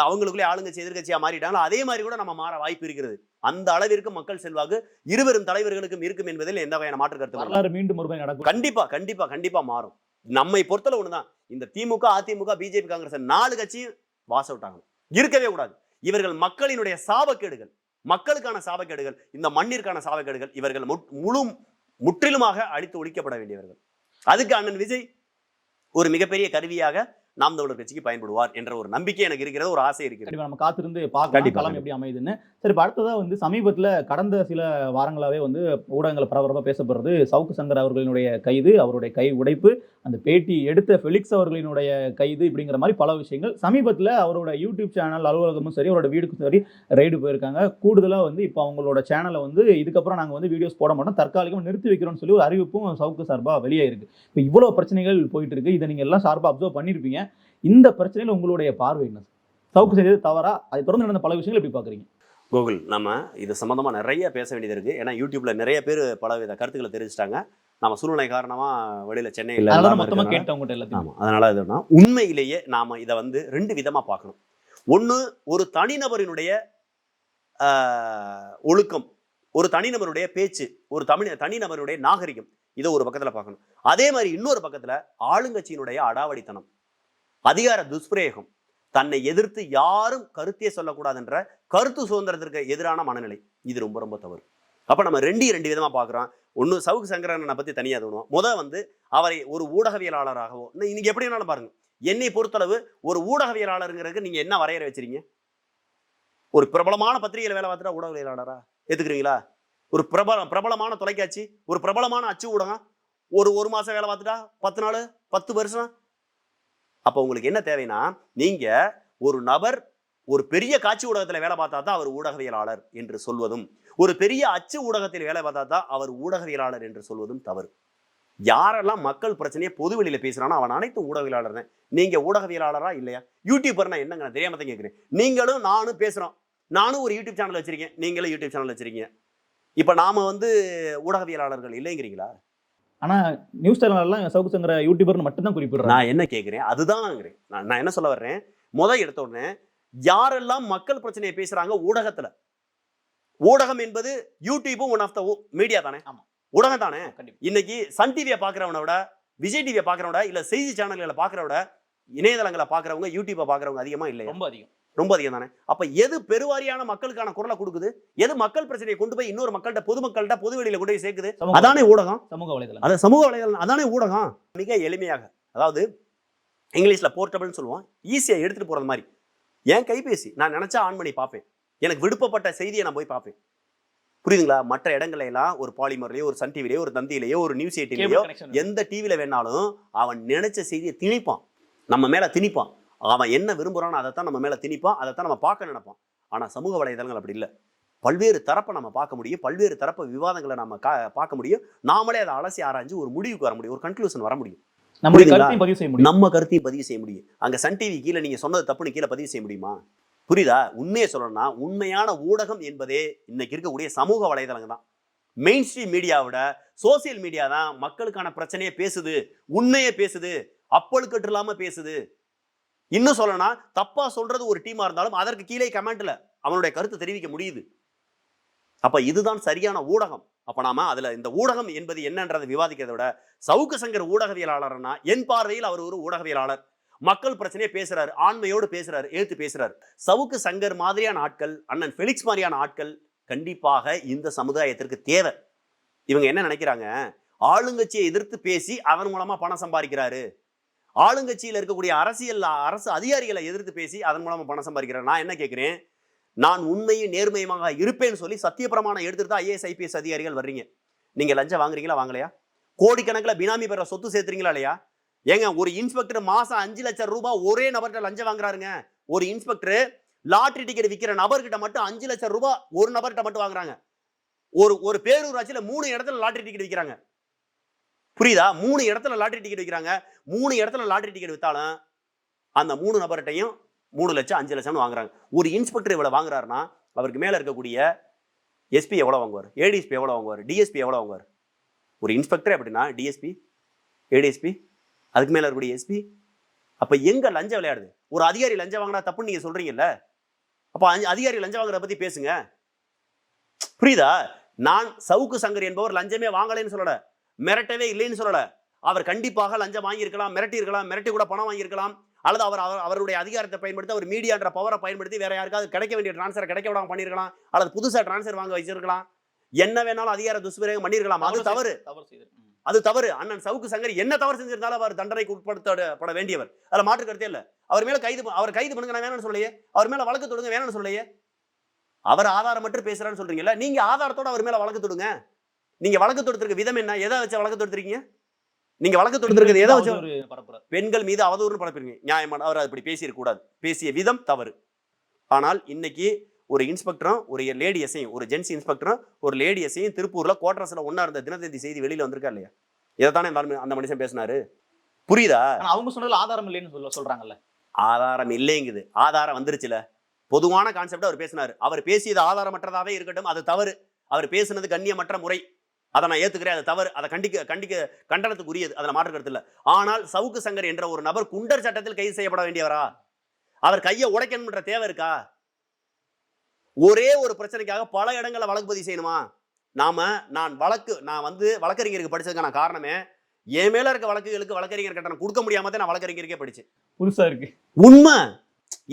அவங்களுக்குள்ளே ஆளுங்கட்சி எதிர்க்கட்சியா மாறிட்டாங்களோ அதே மாதிரி கூட நம்ம மாற வாய்ப்பு இருக்கிறது. அந்த அளவிற்கு மக்கள் செல்வாக்கு இருவரும் தலைவர்களுக்கும் இருக்கும் என்பதில் எந்த வகையான மாற்று கருத்து மீண்டும் ஒருமை நடக்கும். கண்டிப்பா கண்டிப்பா கண்டிப்பா மாறும். நம்மை பொறுத்தல ஒண்ணுதான். இந்த திமுக அதிமுக பிஜேபி காங்கிரஸ் நாலு கட்சியும் அவுட் ஆகணும் இருக்கவே கூடாது. இவர்கள் மக்களினுடைய சாபக்கேடுகள் மக்களுக்கான சாபக்கேடுகள் இந்த மண்ணிற்கான சாபக்கேடுகள் இவர்கள் முழு முற்றிலுமாக அழித்து ஒழிக்கப்பட வேண்டியவர்கள். அதுக்கு அண்ணன் விஜய் ஒரு மிகப்பெரிய கருவியாக நாம் தமிழர் கட்சிக்கு பயன்படுவார் என்ற ஒரு நம்பிக்கை எனக்கு இருக்கிறது ஒரு ஆசை இருக்கிறது. நம்ம காத்திருந்து பார்க்கலாம் களம் எப்படி அமையுதுன்னு. சரி இப்ப அடுத்ததா வந்து சமீபத்துல கடந்த சில வாரங்களாவே வந்து ஊடகங்கள் பரபரப்பா பேசப்படுறது சவுக்கு சங்கர் அவர்களினுடைய கைது அவருடைய கை உடைப்பு அந்த பேட்டி எடுத்த ஃபெலிக்ஸ் அவர்களினுடைய கைது இப்படிங்கிற மாதிரி பல விஷயங்கள். சமீபத்துல அவரோட யூடியூப் சேனல் அலுவலகமும் சரி அவரோட வீடுக்கும் சரி ரைடு போயிருக்காங்க. கூடுதலா வந்து இப்போ அவங்களோட சேனலை வந்து இதுக்கப்புறம் நாங்க வந்து வீடியோஸ் போட மாட்டோம். தற்காலிகம் நிறுத்தி வைக்கிறோம்னு சொல்லி ஒரு அறிவிப்பும் சவுக்கு சார்பா வெளியே இருக்கு இப்போ இவ்வளவு பிரச்சனைகள் போயிட்டு இருக்கு. இதை நீங்க எல்லாம் சார்பா அப்சர்வ் பண்ணிருப்பீங்க. இந்த பிரச்சனையில உங்களுடைய பார்வை என்ன? சவுக்கு செய்தது தவறா? அதை தொடர்ந்து நடந்த பல விஷயங்கள் எப்படி பாக்குறீங்க கூகுள் நம்ம இது சம்மந்தமாக நிறைய பேச வேண்டியது இருக்குது ஏன்னா யூடியூப்ல நிறைய பேர் பலவித கருத்துக்களை தெரிவிச்சிட்டாங்க. நம்ம சூழ்நிலை காரணமாக வெளியில் சென்னையில் அதெல்லாம் மொத்தமா கேட்டேன் உங்ககிட்ட எல்லாத்தையும். ஆமாம் அதனால இதுனா உண்மையிலேயே நாம் இதை வந்து ரெண்டு விதமாக பார்க்கணும். ஒன்று ஒரு தனிநபரினுடைய ஒழுக்கம் ஒரு தனிநபருடைய பேச்சு ஒரு தமிழ் தனிநபருடைய நாகரிகம் இதை ஒரு பக்கத்தில் பார்க்கணும். அதே மாதிரி இன்னொரு பக்கத்தில் ஆளுங்கட்சியினுடைய அடாவடித்தனம். அதிகார துஷ்பிரயோகம். தன்னை எதிர்த்து யாரும் கருத்தே சொல்லக்கூடாதுன்ற கருத்து சுதந்திரத்திற்கு எதிரான மனநிலை. இது ரொம்ப ரொம்ப தவறு. அப்ப நம்ம ரெண்டையும் ரெண்டு விதமா பார்க்குறோம் ஒன்று சவுக்கு சங்கரனை பத்தி தனியாக தோணும் முத வந்து அவரை ஒரு ஊடகவியலாளராகவோ இன்னும் இன்னைக்கு எப்படி வேணாலும் பாருங்க. என்னை பொறுத்தளவு ஒரு ஊடகவியலாளருங்கிறதுக்கு நீங்க என்ன வரையறை வச்சிருக்கீங்க? ஒரு பிரபலமான பத்திரிகையில் வேலை பார்த்துட்டா ஊடகவியலாளரா? எடுத்துக்கிறீங்களா ஒரு பிரபல பிரபலமான தொலைக்காட்சி ஒரு பிரபலமான அச்சு ஊடகம் ஒரு ஒரு மாசம் வேலை பார்த்துட்டா பத்து நாள் பத்து வருஷம் அப்போ உங்களுக்கு என்ன தேவைன்னா நீங்கள் ஒரு நபர் ஒரு பெரிய காட்சி ஊடகத்தில் வேலை பார்த்தா தான் அவர் ஊடகவியலாளர் என்று சொல்வதும் ஒரு பெரிய அச்சு ஊடகத்தில் வேலை பார்த்தா தான் அவர் ஊடகவியலாளர் என்று சொல்வதும் தவறு. யாரெல்லாம் மக்கள் பிரச்சனையை பொது வெளியில அவன் அனைத்து ஊடகவியலாளர் தான். நீங்க ஊடகவியலாளரா இல்லையா? யூடியூபர்னா என்னங்க? நான் தெரியாம தான் கேட்குறேன் நீங்களும் நானும் பேசுகிறோம் நானும் ஒரு யூடியூப் சேனல் வச்சுருக்கேன். நீங்களும் யூடியூப் சேனல் வச்சிருக்கீங்க. இப்போ நாம வந்து ஊடகவியலாளர்கள் இல்லைங்கிறீங்களா? ஆனா நியூஸ் சேனல்லாம் சவுக்கு சங்கர யூடியூபர்னு மட்டும் தான் குறிப்பிடுறாங்க. நான் என்ன கேட்குறேன் அதுதான்ங்கிறேன். நான் நான் என்ன சொல்ல வர்றேன்? முத எடுத்த உடனே யாரெல்லாம் மக்கள் பிரச்சனையை பேசுறாங்க ஊடகத்துல? ஊடகம் என்பது யூடியூபும் ஒன் ஆஃப் த மீடியா தானே? ஆமா. ஊடகம் தானே? கண்டிப்பா. இன்னைக்கு சன் டிவியை பார்க்குறவனை விட விஜய் டிவியை பார்க்குறவன விட இல்ல செய்தி சேனல்களை பார்க்குறவ விட இணையதளங்களை பார்க்குறவங்க யூடியூப்பை பார்க்குறவங்க அதிகமா இல்லையா? ரொம்ப அதிகம். ரொம்ப அதிகம் தானே? அப்ப எது பெருவாரியான மக்களுக்கான குரலை கொடுக்குது? எது மக்கள் பிரச்சனையை கொண்டு போய் இன்னொரு மக்கள்கிட்ட பொதுமக்கள்கிட்ட பொது வெளியில கொண்டு போய் சேர்க்குது? அதானே ஊடகம். சமூக வலைதளம். அது சமூக வலைதளம். அதானே ஊடகம். மிக எளிமையாக. அதாவது இங்கிலீஷ்ல போர்ட்டபிள்னு சொல்லுவோம். ஈஸியாக எடுத்துட்டு போறது மாதிரி. என் கைபேசி. நான் நினைச்சா ஆன் பண்ணி பார்ப்பேன். எனக்கு விருப்பப்பட்ட செய்தியை நான் போய் பார்ப்பேன். புரியுதுங்களா? மற்ற இடங்கள்ல எல்லாம் ஒரு பாலிமர்லயோ ஒரு சன் டிவிலையோ ஒரு தந்தியிலையோ ஒரு நியூஸ் எயிட்டிலையோ எந்த டிவியில வேணாலும் அவன் நினைச்ச செய்தியை திணிப்பான். நம்ம மேல திணிப்பான். அவன் என்ன விரும்புறானோ அதைத்தான் நம்ம மேல திணிப்பான் அதைத்தான் நம்ம பார்க்க நினைப்பான். ஆனா சமூக வலைதளங்கள் அப்படி இல்லை. பல்வேறு தரப்பை நம்ம பார்க்க முடியும் பல்வேறு தரப்பு விவாதங்களை நம்ம கா பார்க்க முடியும். நாமளே அதை அலசி ஆராய்ஞ்சு ஒரு முடிவுக்கு வர முடியும் ஒரு கன்க்ளூஷன் வர முடியும். நம்ம கருத்தையும் பதிவு செய்ய முடியும். அங்க சன் டிவி கீழே நீங்க சொன்னது தப்புன்னு கீழே பதிவு செய்ய முடியுமா? புரியுதா? உண்மையை சொல்லணும்னா உண்மையான ஊடகம் என்பதே இன்னைக்கு இருக்கக்கூடிய சமூக வலைதளங்க தான். மெயின் ஸ்ட்ரீம் மீடியாவோட சோசியல் மீடியா தான் மக்களுக்கான பிரச்சனையை பேசுது உண்மையை பேசுது அப்பழுக்கட்டு இல்லாம பேசுது. இன்னும் சொல்லனா தப்பா சொல்றது ஒரு டீமா இருந்தாலும் அதற்கு கீழே கமெண்ட்ல அவனுடைய கருத்தை தெரிவிக்க முடியுது. அப்ப இதுதான் சரியான ஊடகம். அப்ப நாம அதுல இந்த ஊடகம் என்பது என்னன்றதை விவாதிக்கிறத விட சவுக்கு சங்கர் ஊடகவியலாளர்னா என் பார்வையில் அவர் ஒரு ஊடகவியலாளர். மக்கள் பிரச்சனையை பேசுறாரு ஆண்மையோடு பேசுறாரு எழுத்து பேசுறாரு. சவுக்கு சங்கர் மாதிரியான ஆட்கள் அண்ணன் ஃபெலிக்ஸ் மாதிரியான ஆட்கள் கண்டிப்பாக இந்த சமுதாயத்திற்கு தேவை. இவங்க என்ன நினைக்கிறாங்க? ஆளுங்கட்சியை எதிர்த்து பேசி அதன் மூலமா பணம் சம்பாதிக்கிறாரு. ஆளுங்கட்சியில் இருக்கக்கூடிய அரசியல் அரசு அதிகாரிகளை எதிர்த்து பேசி அதன் மூலமாக பணம் சம்பாதிக்கிறேன் நான் என்ன கேட்குறேன் நான் உண்மையும் நேர்மையுமாக இருப்பேன்னு சொல்லி சத்தியப்பிரமாணம் எடுத்துட்டு தான் ஐஏஎஸ் ஐபிஎஸ் அதிகாரிகள் வர்றீங்க. நீங்கள் லஞ்சம் வாங்குறீங்களா? வாங்கலையா? கோடிக்கணக்கில் பினாமி பெற சொத்து சேர்த்துறீங்களா இல்லையா? ஏங்க ஒரு இன்ஸ்பெக்டர் மாதம் அஞ்சு லட்சம் ரூபாய் ஒரே நபர்கிட்ட லஞ்சம் வாங்குறாருங்க. ஒரு இன்ஸ்பெக்டர் லாட்ரி டிக்கெட் விற்கிற நபர்கிட்ட மட்டும் அஞ்சு லட்சம் ரூபாய் ஒரு நபர்கிட்ட மட்டும் வாங்குறாங்க. ஒரு ஒரு பேரூராட்சியில் மூணு இடத்துல லாட்ரி டிக்கெட் விற்கிறாங்க புரியுதா? மூணு இடத்துல லாட்ரி டிக்கெட் விற்கிறாங்க மூணு இடத்துல லாட்ரி டிக்கெட் வித்தாலும் அந்த மூணு நபர்கிட்டையும் மூணு லட்சம் அஞ்சு லட்சம்னு வாங்குறாங்க. ஒரு இன்ஸ்பெக்டர் இவ்வளோ வாங்குறாருன்னா அவருக்கு மேலே இருக்கக்கூடிய எஸ்பி எவ்வளோ வாங்குவார்? ஏடிஎஸ்பி எவ்வளோ வாங்குவார்? டிஎஸ்பி எவ்வளோ வாங்குவார்? ஒரு இன்ஸ்பெக்டர் அப்படின்னா டிஎஸ்பி ஏடிஎஸ்பி அதுக்கு மேலே இருக்கக்கூடிய எஸ்பி அப்போ எங்கே லஞ்சம் விளையாடுது? ஒரு அதிகாரி லஞ்சம் வாங்கினா தப்புன்னு நீங்கள் சொல்கிறீங்கல்ல அப்போ அஞ்சு- அதிகாரி லஞ்சம் வாங்குறத பற்றி பேசுங்க. புரியுதா? நான் சவுக்கு சங்கர் என்பவர் லஞ்சமே வாங்கலைன்னு சொல்லலை. மிரட்டவே இல்லைன்னு சொல்லல. அவர் கண்டிப்பாக லஞ்சம் வாங்கியிருக்கலாம் மிரட்டி இருக்கலாம் மிரட்டி கூட பணம் வாங்கியிருக்கலாம் அல்லது அவர் அவர் அவருடைய அதிகாரத்தை பயன்படுத்தி அவர் மீடியான்ற பவரை பயன்படுத்தி வேற யாருக்காவது கிடைக்க வேண்டிய டிரான்ஸ்ஃபர் கிடைக்க விடாம பண்ணியிருக்கலாம் அல்லது புதுசா டிரான்ஸ்ஃபர் வாங்க வச்சிருக்கலாம். என்ன வேணாலும் அதிகார துஷ்பிரயோகம் பண்ணியிருக்கலாம். அது தவறு. அது தவறு. அண்ணன் சவுக்கு சங்கர் என்ன தவறு செஞ்சிருந்தாலும் அவர் தண்டனைக்கு உட்படுத்தப்பட வேண்டியவர். அதுல மாற்று கருத்தே இல்ல. அவர் மேல கைது அவர் கைது பண்ணுங்க நான் வேணும்னு சொல்லையே அவர் மேல வழக்கு தொடுங்க வேணும்னு சொல்லையே அவர் ஆதாரம் மட்டும் பேசுறான்னு சொல்றீங்கல்ல. நீங்க ஆதாரத்தோட அவர் மேல வழக்கு தொடுங்க. நீங்க வழக்கு தொடுத்திருக்க விதம் என்ன? எதை வச்சு வழக்கு தொடுத்திருக்கீங்க? நீங்க வழக்கு தொடுத்திருக்கிறது எதை வச்சு? அவதூறு பெண்கள் மீது அவதூறுன்னு பரப்பிருங்க. நியாயமான அவர் அப்படி பேசியிருக்க கூடாது. பேசிய விதம் தவறு. ஆனால் இன்னைக்கு ஒரு இன்ஸ்பெக்டரும் ஒரு லேடி எஸ்ஐயும் ஒரு ஜென்ஸ் இன்ஸ்பெக்டரும் ஒரு லேடி எஸ்ஐயும் திருப்பூர்ல குவார்டர்ஸ்ல ஒண்ணா இருந்த தினத்தந்தி செய்தி வெளியில வந்திருக்கா இல்லையா? இதைத்தானே இந்த ஆளு- அந்த மனுஷன் பேசினாரு. புரியுதா? அவங்க சொன்னதுல ஆதாரம் இல்லைன்னு சொல்ல சொல்றாங்கல்ல. ஆதாரம் இல்லைங்குது. ஆதாரம் வந்துருச்சுல. பொதுவான கான்செப்ட் அவர் பேசினாரு. அவர் பேசியது ஆதாரமற்றதாவே இருக்கட்டும் அது தவறு. அவர் பேசுனது கண்ணியமற்ற முறை. அதை நான் ஏத்துக்கிறேன் அது தவறு அதை கண்டிக்க கண்டிக்க கண்டனத்துக்கு உரியது அதில் மாற்று கருத்து இல்லை. ஆனால் சவுக்கு சங்கர் என்ற ஒரு நபர் குண்டர் சட்டத்தில் கைது செய்யப்பட வேண்டியவரா? அவர் கையை உடைக்கணும்ன்ற தேவை இருக்கா? ஒரே ஒரு பிரச்சனைக்காக பல இடங்கள்ல வழக்கு பதிவு செய்யணுமா? நாம நான் வழக்கு நான் வந்து வழக்கறிஞருக்கு படிச்சதுக்கான காரணமே என் மேல இருக்க வழக்குகளுக்கு வழக்கறிஞர் கட்டணம் கொடுக்க முடியாம தான் நான் வழக்கறிஞருக்கே படிச்சேன். புதுசா இருக்கு. உண்மை?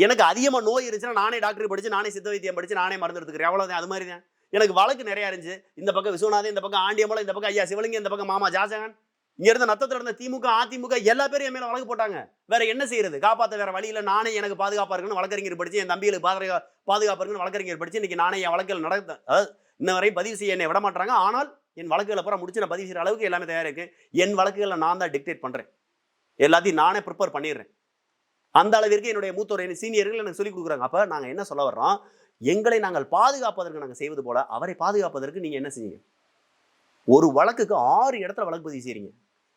எனக்கு அதிகமா நோய் இருந்துச்சுன்னா நானே டாக்டர் படிச்சு நானே சித்த வைத்தியம் படிச்சு நானே மருந்து எடுத்துக்கிறேன். அவ்வளவுதான் அது மாதிரி தான் எனக்கு வழக்கு நிறையா இருந்துச்சு. இந்த பக்கம் விஸ்வநாதன் இந்த பக்கம் ஆண்டியமலை இந்த பக்கம் ஐயா சிவலிங்கம் இந்த பக்கம் மாமா ஜாசகன் இங்கே இருந்த நத்தத்தில் இருந்த திமுக அதிமுக எல்லா பேரும் என் மேல வழக்கு போட்டாங்க. வேற என்ன செய்யறது? காப்பாற்ற வேற வழியில நானே எனக்கு பாதுகாப்பாக இருக்குன்னு வழக்கறிஞர் படிச்சு என் தம்பிகளுக்கு பாதுகா பாதுகாப்பாக இருக்குன்னு வழக்கறிஞர் படிச்சு இன்னைக்கு நானே என் வழக்குகள் நடத்த அதாவது இன்ன வரையும் பதிவு செய்ய என்னை விட மாட்டாங்க ஆனால் என் வழக்குகளை பூரா முடிச்சு நான் பதிவு செய்கிற அளவுக்கு எல்லாமே தயாராக இருக்கு. என் வழக்குகளை நான் தான் டிக்டேட் பண்றேன். எல்லாத்தையும் நானே ப்ரிப்பேர் பண்ணிடுறேன். அந்த அளவிற்கு என்னுடைய மூத்தோர் சீனியர்கள் எனக்கு சொல்லிக் கொடுக்குறாங்க. அப்போ நாங்கள் என்ன சொல்ல வர்றோம்? எங்களை நாங்கள் பாதுகாப்பதற்கு நாங்கள் செய்வது போல அவரை பாதுகாப்பதற்கு நீங்க என்ன செய்யுங்க ஒரு வழக்குக்கு ஆறு இடத்துல வழக்கு பதிவு செய்றீங்க.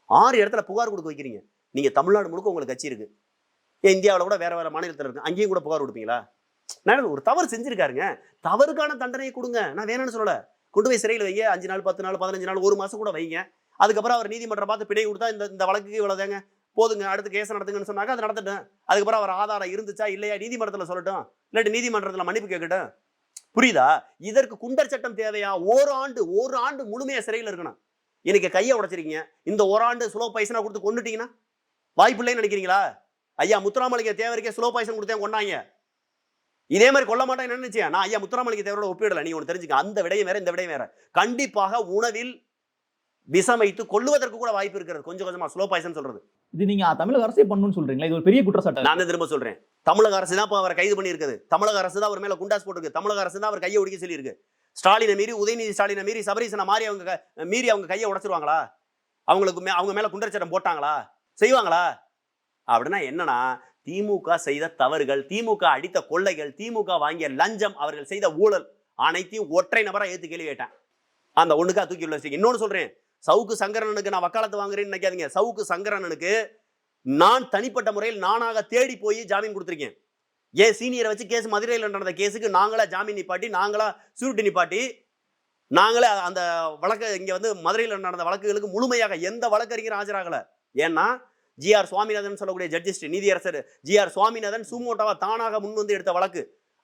ஆறு இடத்துல புகார் கொடுக்க வைக்கிறீங்க. நீங்க தமிழ்நாடு முழுக்க உங்களுக்கு கட்சி இருக்குது ஏன் இந்தியாவில் கூட வேற வேற மாநிலத்தில் இருக்கு. அங்கேயும் கூட புகார் கொடுப்பீங்களா? நான் ஒரு தவறு செஞ்சுருக்காருங்க. தவறுக்கான தண்டனையை கொடுங்க. நான் வேணும்னு சொல்லலை? கொண்டு போய் சிறையில் வைங்க. அஞ்சு நாள் பத்து நாள் பதினஞ்சு நாள் ஒரு மாசம் கூட வைங்க. அதுக்கப்புறம் அவர் நீதிமன்றம் பார்த்து பிணை கொடுத்தா இந்த இந்த வழக்குக்கு இவ்வளோதாங்க போதுங்க அடுத்து கேஸ் நடத்துங்கன்னு சொன்னாங்க அது நடத்தட்டும் அதுக்கப்புறம் அவர் ஆதாரம் இருந்துச்சா இல்லையா நீதிமன்றத்தில் சொல்லட்டும். இல்லாட்டி நீதிமன்றத்தில் மன்னிப்பு கேட்கட்டும். புரியுதா? இதற்கு குண்டர் சட்டம் தேவையா? ஒரு ஆண்டு ஒரு ஆண்டு முழுமையாக சிறையில் இருக்கணும். எனக்கு கையை உடைச்சிருக்கீங்க. இந்த ஒரு ஆண்டு ஸ்லோ பைசனா கொடுத்து கொண்டுட்டீங்கன்னா வாய்ப்பு இல்லைன்னு நினைக்கிறீங்களா? ஐயா முத்துராமலிங்க தேவருக்கே ஸ்லோ பாய்சன் கொடுத்தேன் கொண்டாங்க இதே மாதிரி கொல்ல மாட்டேன் நினைச்சியா? நான் ஐயா முத்துராமலிங்க தேவரோட ஒப்பிடல. நீ ஒன்று தெரிஞ்சுக்க. அந்த விடையும் வேற இந்த விடையும் வேற. கண்டிப்பாக உணவில் விஷமைத்து கொள்ளுவதற்கு கூட வாய்ப்பு இருக்கிறது. கொஞ்சம் கொஞ்சமா ஸ்லோ பாய்சன் சொல்றது. இது நீங்க தமிழக அரசே பண்ணணும்னு சொல்றீங்களா? இது ஒரு பெரிய குற்றச்சாட்டு? நான் திரும்ப சொல்றேன். தமிழக அரசு தான் இப்போ அவரை கைது பண்ணியிருக்குது. தமிழக அரசு தான் அவர் மேல குண்டாஸ் போட்டிருக்கு. தமிழக அரசு தான் அவர் கையை ஒடிக்க சொல்லியிருக்கு. ஸ்டாலினை மீறி உதயநிதி ஸ்டாலினை மீறி சபரீசனை மாறி அவங்க மீறி அவங்க கையை உடைச்சிருவாங்களா? அவங்களுக்கு மே- அவங்க மேல குண்டர்ச்சட்டம் போட்டாங்களா? செய்வாங்களா? அப்படின்னா என்னன்னா திமுக செய்த தவறுகள் திமுக அடித்த கொள்ளைகள் திமுக வாங்கிய லஞ்சம் அவர்கள் செய்த ஊழல் அனைத்தையும் ஒற்றை நபரா ஏத்து கேள்வி கேட்டேன். அந்த ஒண்ணுக்கா தூக்கி உள்ள இன்னொன்று இன்னொன்னு சொல்றேன். சவுக்கு சங்கரனனுக்கு நான் வக்காலத்து வாங்குறேன்னு நினைக்காதீங்க. சவுக்கு சங்கரனனுக்கு நான் தனிப்பட்ட முறையில் நானாக தேடி போய் ஜாமீன் கொடுத்துருக்கேன். ஏன் சீனியரை வச்சு கேஸ் மதுரையில் நடந்த கேஸுக்கு நாங்களா ஜாமீன் நிப்பாட்டி நாங்களா சுருட்டு நிப்பாட்டி நாங்களே அந்த வழக்கு இங்கே வந்து மதுரையில் நடந்த வழக்குகளுக்கு முழுமையாக எந்த வழக்கறிஞரும் ஆஜராகலை. ஏன்னா ஜிஆர் சுவாமிநாதன் சொல்லக்கூடிய ஜட்ஜிஸ்ட் நீதியரசர் ஜிஆர் சுவாமிநாதன் சுமோட்டாவா தானாக முன் வந்து எடுத்த வழக்கு.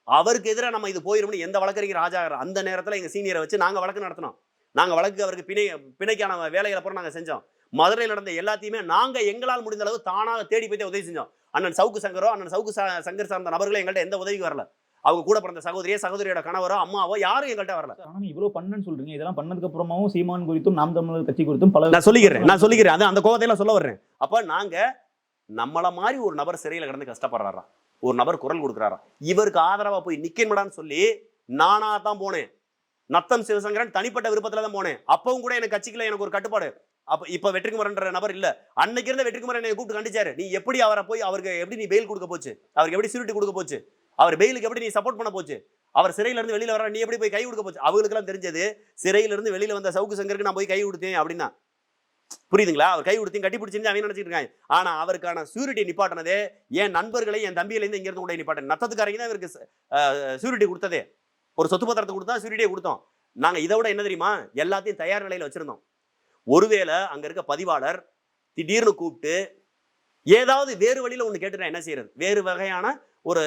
அவருக்கு எதிராக நம்ம இது போயிரும்னு எந்த வழக்கறிஞர் ஆஜராகிற அந்த நேரத்தில் எங்கள் சீனியரை வச்சு நாங்கள் வழக்கு நடத்தினோம். நாங்க வழக்கு அவருக்கு பிணை பிணைக்கான வேலைகளை அப்புறம் நாங்க செஞ்சோம். மதுரையில் நடந்த எல்லாத்தையுமே நாங்க எங்களால் முடிந்த அளவு தானாக தேடி போய் உதவி செஞ்சோம். அண்ணன் சவுக்கு சங்கரோ அண்ணன் சவுக்கு சங்கர் சார்ந்த நபர்களோ எங்கள்கிட்ட எந்த உதவிக்கு வரல. அவங்க கூட பிறந்த சகோதரியோ சகோதரியோட கணவரோ அம்மாவோ யாரும் எங்கள்கிட்ட வரல. ஆனா நீங்க இவ்வளவு பண்ணன்னு சொல்றீங்க. இதெல்லாம் பண்ணதுக்கு அப்புறமாவும் சீமான் குறித்தும் நாம் தமிழர் கட்சி குறித்தும் பல நான் சொல்லிக்கிறேன் நான் சொல்லிக்கிறேன். அது அந்த கோவத்தையெல்லாம் சொல்ல வர்றேன். அப்ப நாங்க நம்மள மாதிரி ஒரு நபர் சிறையில் கிடந்து கஷ்டப்படுறாரா ஒரு நபர் குரல் கொடுக்குறாரா இவருக்கு ஆதரவா போய் நிக்கணும்டான்னு சொல்லி நானா தான் போனேன். நத்தம் சிவசங்கரன் தனிப்பட்ட விருப்பத்துல தான் போனேன். அப்பவும் கூட எனக்கு கட்சிக்கல எனக்கு ஒரு கட்டுப்பாடு. அப்ப இப்ப வெற்றிக்குமரன்ற நபர் இல்ல. அன்னைக்கு இருந்த வெற்றிக்குமரன் என்னை கூப்பிட்டு கண்டிச்சாரு. நீ எப்படி அவரை போய் அவருக்கு எப்படி நீ பெயில் கொடுக்க போச்சு? அவருக்கு எப்படி சியூரிட்டி கொடுக்க போச்சு? அவர் பெயிலுக்கு எப்படி நீ சப்போர்ட் பண்ண போச்சு? அவர் சிறையில இருந்து வெளியில வர நீ எப்படி போய் கை கொடுக்க போச்சு? அவங்களுக்கெல்லாம் தெரிஞ்சது சிறையில இருந்து வெளியில வந்த சவுக்கு சங்கருக்கு நான் போய் கை கொடுத்தேன் அப்படின்னா. புரியுதுங்களா? அவர் கை கொடுத்து கட்டி பிடிச்சிருந்து அவன் நினச்சிட்டு இருக்காங்க. ஆனா அவருக்கான சூரிட்டி நிப்பாட்டினதே என் நண்பர்களை என் தம்பியிலேருந்து இங்க இருந்து கூட நிப்பாட்டேன். நத்தத்துக்காரங்க தான் இவருக்கு சூரிட்டி கொடுத்ததே. ஒரு சொத்து பத்திரத்தை கொடுத்தா சூரிட்டியை கொடுத்தோம். நாங்க இதை விட என்ன தெரியுமா? எல்லாத்தையும் தயார் நிலையில வச்சிருந்தோம். ஒருவேளை அங்க இருக்க பதிவாளர் திடீர்னு கூப்பிட்டு ஏதாவது வேறு வழியில ஒண்ணு கேட்டுட்டா என்ன செய்யறது? வேறு வகையான ஒரு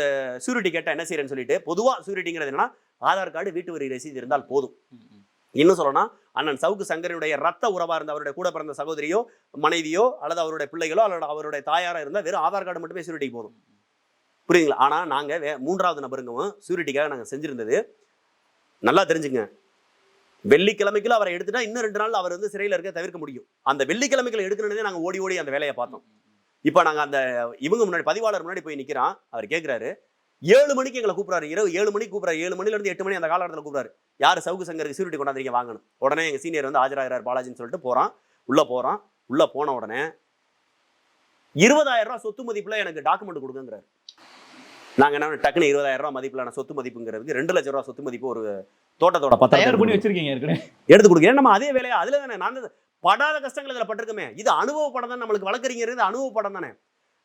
சூரிட்டி கேட்டா என்ன செய்யறேன்னு சொல்லிட்டு பொதுவா சூரிட்டிங்கிறது என்னன்னா ஆதார் கார்டு வீட்டு வரி ரசீது இருந்தால் போதும். இன்னும் சொல்லணும் அண்ணன் சவுக்கு சங்கரனுடைய ரத்த உறவா இருந்த அவருடைய கூட பிறந்த சகோதரியோ மனைவியோ அல்லது அவருடைய பிள்ளைகளோ அல்லது அவருடைய தாயாரா இருந்தால் வெறும் ஆதார் கார்டு மட்டுமே சூரிட்டிக்கு போதும். புரியுதுங்களா? ஆனால் நாங்கள் வே- மூன்றாவது நபருங்கவும் சூரிட்டிக்காக நாங்கள் செஞ்சுருந்தது. நல்லா தெரிஞ்சுங்க. வெள்ளிக்கிழமைக்குள்ள அவரை எடுத்துட்டா இன்னும் ரெண்டு நாள் அவர் வந்து சிறையில் இருக்க தவிர்க்க முடியும். அந்த வெள்ளிக்கிழமைக்குள்ள எடுக்கணுன்னே நாங்கள் ஓடி ஓடி அந்த வேலையை பார்த்தோம். இப்போ நாங்கள் அந்த இவங்க முன்னாடி பதிவாளர் முன்னாடி போய் நிற்கிறான் அவர் கேட்குறாரு ஏழு மணிக்கு எங்களை கூப்பிட்றாரு. இரவு ஏழு மணிக்கு கூப்பிட்றாரு. ஏழு மணிலேருந்து எட்டு மணி அந்த காலகட்டத்தில் கூப்பிட்றாரு. யார்? சவுக்கு சங்கருக்கு சீருட்டி கொண்டாந்துருங்க வாங்கணும். உடனே எங்கள் சீனியர் வந்து ஆஜராகிறார் பாலாஜின்னு சொல்லிட்டு போகிறான் உள்ளே போகிறான் உள்ளே போன உடனே இருபதாயிரம் ரூபா சொத்து மதிப்பில் எனக்கு டாக்குமெண்ட் கொடுக்குங்கிறாரு நாங்க என்ன டக்குனு இருபதாயிரம் ரூபாய் மதிப்புல சொத்து மதிப்புங்கிறதுக்கு ரெண்டு லட்சம் ரூபாய் சொத்து மதிப்பு ஒரு தோட்டத்தோட பத்திரம் தயார் பண்ணி வச்சிருக்கீங்க ஏற்கனவே. எடுத்து கொடுக்குறேன். நம்ம அதே வேலையா அதுல தானே. நான் படாத கஷ்டங்கள் இதுல பட்டிருக்குமே. இது அனுபவ படம் தான் நம்மளுக்கு வழக்கறிஞர் இது அனுபவ படம் தானே.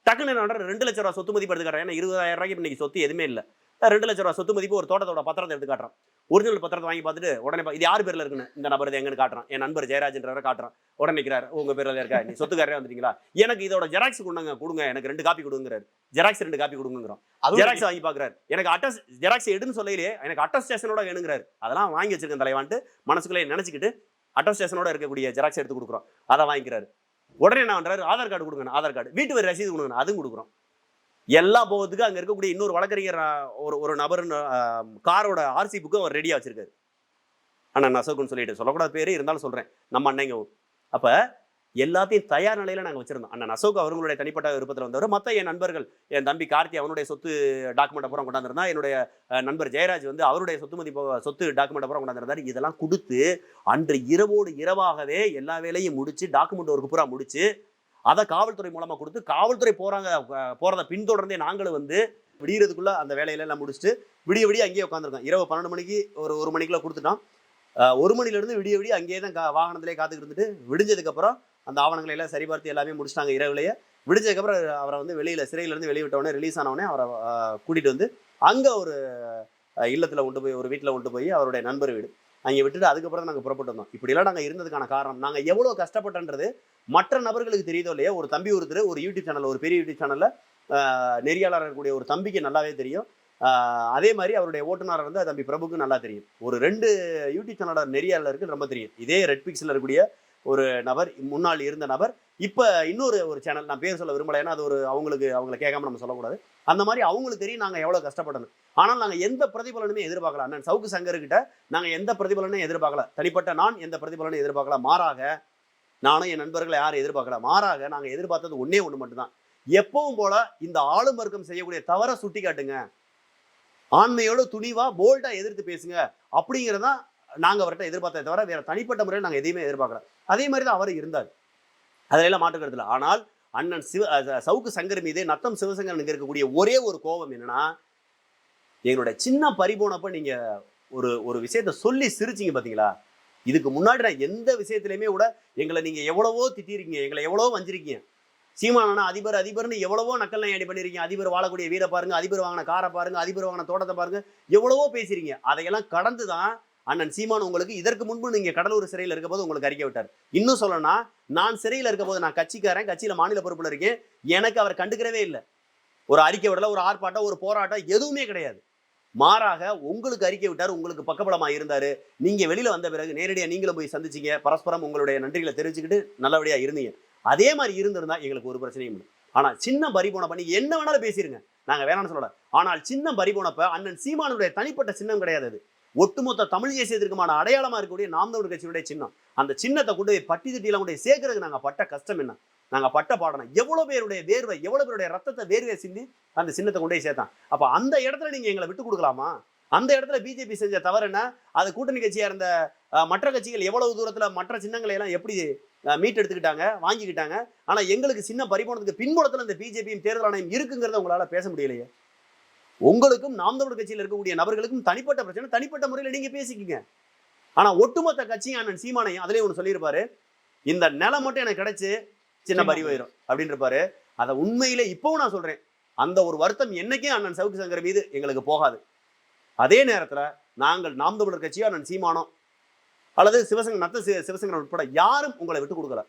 டக்குன்னு என்ன பண்றேன், ரெண்டு லட்சம் ரூபா சொத்து மதிப்பு எடுத்து காட்டுறேன் ஏன்னா இருபதாயிரம் ரூபாய்க்கு இன்னைக்கு சொத்து எதுவுமே இல்லை. ரெண்டு லட்சம் ரூபா சொத்து மதிப்பு ஒரு தோட்டத்தோட பத்திரத்தை எடுத்து காட்டுறான். ஒரிஜினல் பத்திரத்தை வாங்கி பார்த்துட்டு உடனே இது யார் பேர்ல இருக்குன்னு? இந்த நபர் இது எங்கன்னு காட்டுறான். என் நண்பர் ஜெயராஜ்ன்றவரை காட்டுறான். உடனே நிற்கிறார் உங்க பேர்ல இருக்கா? நீ சொத்துக்காரரே வந்துட்டீங்களா? எனக்கு இதோட ஜெராக்ஸ் கொடுங்க கொடுங்க எனக்கு ரெண்டு காப்பி கொடுங்கிறாரு ஜெராக்ஸ் ரெண்டு காப்பி கொடுங்கிறோம் ஜெராக்ஸ் வாங்கி பாக்குறாரு எனக்கு அட்டஸ் ஜெராக்ஸ் எடுன்னு சொல்லலையே எனக்கு அட்டஸ் ஸ்டேஷனோட வேணுங்கிறாரு. அதெல்லாம் வாங்கி வச்சிருக்கேன் தலைவான்ட்டு மனசுக்குள்ளே நினைச்சுக்கிட்டு அட்டஸ் ஸ்டேஷனோட இருக்கக்கூடிய ஜெராக்ஸ் எடுத்து கொடுக்குறோம். அதை வாங்கிக்கிறாரு. உடனே என்ன பண்றாரு? ஆதார் கார்டு கொடுங்க ஆதார் கார்டு வீட்டு வரி ரசீது கொடுங்க அதுவும் கொடுக்குறோம். எல்லா போகிறதுக்கு அங்கே இருக்கக்கூடிய இன்னொரு வழக்கறிஞர் ஒரு ஒரு நபர் காரோட ஆர்சி புக்கு அவர் ரெடியாக வச்சிருக்காரு. ஆனால் நசோக்குன்னு சொல்லிட்டு சொல்லக்கூடாத பேர் இருந்தாலும் சொல்கிறேன் நம்ம அன்னைங்க அப்போ எல்லாத்தையும் தயார் நிலையில் நாங்கள் வச்சுருந்தோம். அண்ணன் அசோக் அவர்களுடைய தனிப்பட்ட விருப்பத்தில் வந்தவர் மற்ற என் நண்பர்கள் என் தம்பி கார்த்தி அவனுடைய சொத்து டாக்குமெண்ட் அப்புறம் கொண்டாந்துருந்தா என்னுடைய நண்பர் ஜெயராஜ் வந்து அவருடைய சொத்து மதிப்பு சொத்து டாக்குமெண்ட் அப்புறம் கொண்டாந்துருந்தார். இதெல்லாம் கொடுத்து அன்று இரவோடு இரவாகவே எல்லா வேலையும் முடித்து டாக்குமெண்ட் ஒர்க்கு பூரா முடித்து அதை காவல்துறை மூலமாக கொடுத்து காவல்துறை போகிறாங்க போகிறத பின்தொடர்ந்தே நாங்களும் வந்து விடியறதுக்குள்ளே அந்த வேலையில முடிச்சுட்டு விடிய விடிய அங்கேயே உட்காந்துருக்கோம் இரவு பன்னெண்டு மணிக்கு ஒரு ஒரு மணிக்குள்ள கொடுத்துட்டோம். ஒரு மணிலேருந்து விடிய விடிய அங்கேயே தான் கா- வாகனத்திலே காத்துக்கிட்டு இருந்துட்டு விடிஞ்சதுக்கப்புறம் அந்த ஆவணங்களை எல்லாம் சரிபார்த்து எல்லாமே முடிச்சிட்டாங்க இரவுலேயே. விடிஞ்சதுக்கப்புறம் அவரை வந்து வெளியில் சிறையிலேருந்து வெளியே ரிலீஸ் ஆனவுடனே அவரை கூட்டிகிட்டு வந்து அங்கே ஒரு இல்லத்தில் கொண்டு போய் ஒரு வீட்டில் கொண்டு போய் அவருடைய நண்பர் வீடு. அங்கே விட்டுட்டு அதுக்கப்புறம் நாங்கள் புறப்பட்டு வந்தோம். இப்படிலாம் நாங்கள் இருந்ததுக்கான காரணம். நாங்கள் எவ்வளோ கஷ்டப்பட்டன்றது மற்ற நபர்களுக்கு தெரியுதோ இல்லையா ஒரு தம்பி ஒருத்தர் ஒரு யூடியூப் சேனல் ஒரு பெரிய யூடியூப் சேனலில் நெறியாளர் இருக்கக்கூடிய ஒரு தம்பிக்கு நல்லாவே தெரியும். அதே மாதிரி அவருடைய ஓட்டுநர் வந்து தம்பி பிரபுக்கு நல்லா தெரியும். ஒரு ரெண்டு யூடியூப் சேனலோட நெறியாளருக்கு ரொம்ப தெரியும். இதே ரெட் பிக்ஸில் இருக்கக்கூடிய ஒரு நபர் முன்னாள் இருந்த நபர். இப்போ இன்னொரு ஒரு சேனல் நான் பேர் சொல்ல விரும்பலை ஏன்னா அது ஒரு அவங்களுக்கு அவங்கள கேட்காம நம்ம சொல்லக்கூடாது. அந்த மாதிரி அவங்களுக்கு தெரியும் நாங்கள் எவ்வளோ கஷ்டப்படணும் ஆனால் நாங்கள் எந்த பிரதிபலனுமே எதிர்பார்க்கல. அண்ணன் சவுக்கு சங்கர்கிட்ட நாங்கள் எந்த பிரதிபலனையும் எதிர்பார்க்கல. தனிப்பட்ட நான் எந்த பிரதிபலனும் எதிர்பார்க்கல. மாறாக நானும் என் நண்பர்களை யாரும் எதிர்பார்க்கல. மாறாக நாங்கள் எதிர்பார்த்தது ஒன்றே ஒன்று மட்டும்தான். எப்பவும் போல இந்த ஆளும் வர்க்கம் செய்யக்கூடிய தவற சுட்டி காட்டுங்க ஆண்மையோட துணிவா போல்டா எதிர்த்து பேசுங்க. அப்படிங்கிறதான் நாங்கள் அவர்கிட்ட எதிர்பார்த்ததை தவிர வேறு தனிப்பட்ட முறையில் நாங்கள் எதையுமே எதிர்பார்க்குறோம் அதே மாதிரி தான் அவர் இருந்தார். அதிலெல்லாம் மாற்றுக்கிறதுல ஆனால் அண்ணன் சிவ சவுக்கு சங்கர் மீது நத்தம் சிவசங்கரனுக்கு இருக்கக்கூடிய ஒரே ஒரு கோபம் என்னன்னா எங்களுடைய சின்ன பறிபோனப்ப நீங்கள் ஒரு ஒரு விஷயத்த சொல்லி சிரிச்சீங்க பார்த்தீங்களா இதுக்கு முன்னாடி நான் எந்த விஷயத்துலையுமே கூட எங்களை நீங்கள் எவ்வளவோ திட்டிருக்கீங்க எங்களை எவ்வளவோ வஞ்சிருக்கீங்க. சீமானா அதிபர் அதிபர்னு எவ்வளவோ நக்கல் நையாடி பண்ணிருக்கீங்க. அதிபர் வாழக்கூடிய வீட பாருங்க அதிபர் வாங்கின காரை பாருங்க அதிபர் வாங்கின தோட்டத்தை பாருங்க எவ்வளவோ பேசிருக்கீங்க. அதையெல்லாம் கடந்து தான் அண்ணன் சீமான் உங்களுக்கு இதற்கு முன்பு நீங்க கடலூர் சிறையில் இருக்க போது உங்களுக்கு அறிக்கை விட்டார். இன்னும் சொல்லணும்னா நான் சிறையில் இருக்க போது நான் கட்சிக்காரன் கட்சியில மாநில பொறுப்பில் இருக்கேன். எனக்கு அவர் கண்டுக்கிறவே இல்லை. ஒரு அறிக்கை விடல ஒரு ஆர்ப்பாட்டம் ஒரு போராட்டம் எதுவுமே கிடையாது. மாறாக உங்களுக்கு அறிக்கை விட்டார் உங்களுக்கு பக்கபலமாக இருந்தாரு. நீங்க வெளியில வந்த பிறகு நேரடியாக நீங்களும் போய் சந்திச்சிங்க. பரஸ்பரம் உங்களுடைய நன்றிகளை தெரிஞ்சுக்கிட்டு நல்லபடியா இருந்தீங்க. அதே மாதிரி இருந்திருந்தா எங்களுக்கு ஒரு பிரச்சனையும் இல்லை. ஆனா சின்ன பறிபோன பண்ணி என்ன வேணாலும் பேசிருங்க. நாங்க வேணாம்னு சொல்லலை. ஆனால் சின்னம் பறிபோனப்ப அண்ணன் சீமானுடைய தனிப்பட்ட சின்னம் கிடையாது அது. ஒட்டுமொத்த தமிழ் தேசியத்திற்குமான அடையாளமா இருக்கக்கூடிய நாம் தமிழ் கட்சியுடைய சின்னம். அந்த சின்னத்தை கொண்டு போய் பட்டி திட்டியெல்லாம் கொண்டு போய் சேர்க்கறதுக்கு நாங்க பட்ட கஷ்டம் என்ன? நாங்க பட்ட பாடணும் எவ்வளவு பேருடைய வேர்வை எவ்வளவு பேருடைய ரத்தத்தை வேர்வை சிந்தி அந்த சின்னத்தை கொண்டு போய் சேர்த்தான். அப்போ அந்த இடத்துல நீங்க எங்களை விட்டு கொடுக்கலாமா? அந்த இடத்துல பிஜேபி செஞ்ச தவறு என்ன? அது கூட்டணி கட்சியாக இருந்த மற்ற கட்சிகள் எவ்வளவு தூரத்துல மற்ற சின்னங்களை எல்லாம் எப்படி அஹ், மீட் எடுத்துக்கிட்டாங்க வாங்கிக்கிட்டாங்க? ஆனா எங்களுக்கு சின்ன பறிபோனதுக்கு பின்புலத்தில் இந்த பிஜேபியும் தேர்தல் ஆணையம் இருக்குங்கிறத உங்களால பேச முடியலையே. உங்களுக்கும் நாம் தமிழர் கட்சியில் இருக்கக்கூடிய நபர்களுக்கும் தனிப்பட்ட பிரச்சனை தனிப்பட்ட முறையில் நீங்க பேசிக்கிங்க. ஆனா ஒட்டுமொத்த கட்சியும் அண்ணன் சீமானையும் அதுலயே ஒன்று சொல்லியிருப்பாரு. இந்த நிலம் மட்டும் எனக்கு கிடைச்சு சின்ன பறி போயிடும் அப்படின்னு இருப்பாரு அதை உண்மையிலே இப்பவும் நான் சொல்றேன். அந்த ஒரு வருத்தம் என்னைக்கே அண்ணன் சவுக்கு சங்கர் மீது எங்களுக்கு போகாது. அதே நேரத்துல நாங்கள் நாம் தமிழர் கட்சியோ அண்ணன் சீமானோ அல்லது சிவசங்க நத்த சிவசங்கரன் உட்பட யாரும் உங்களை விட்டு கொடுக்கல.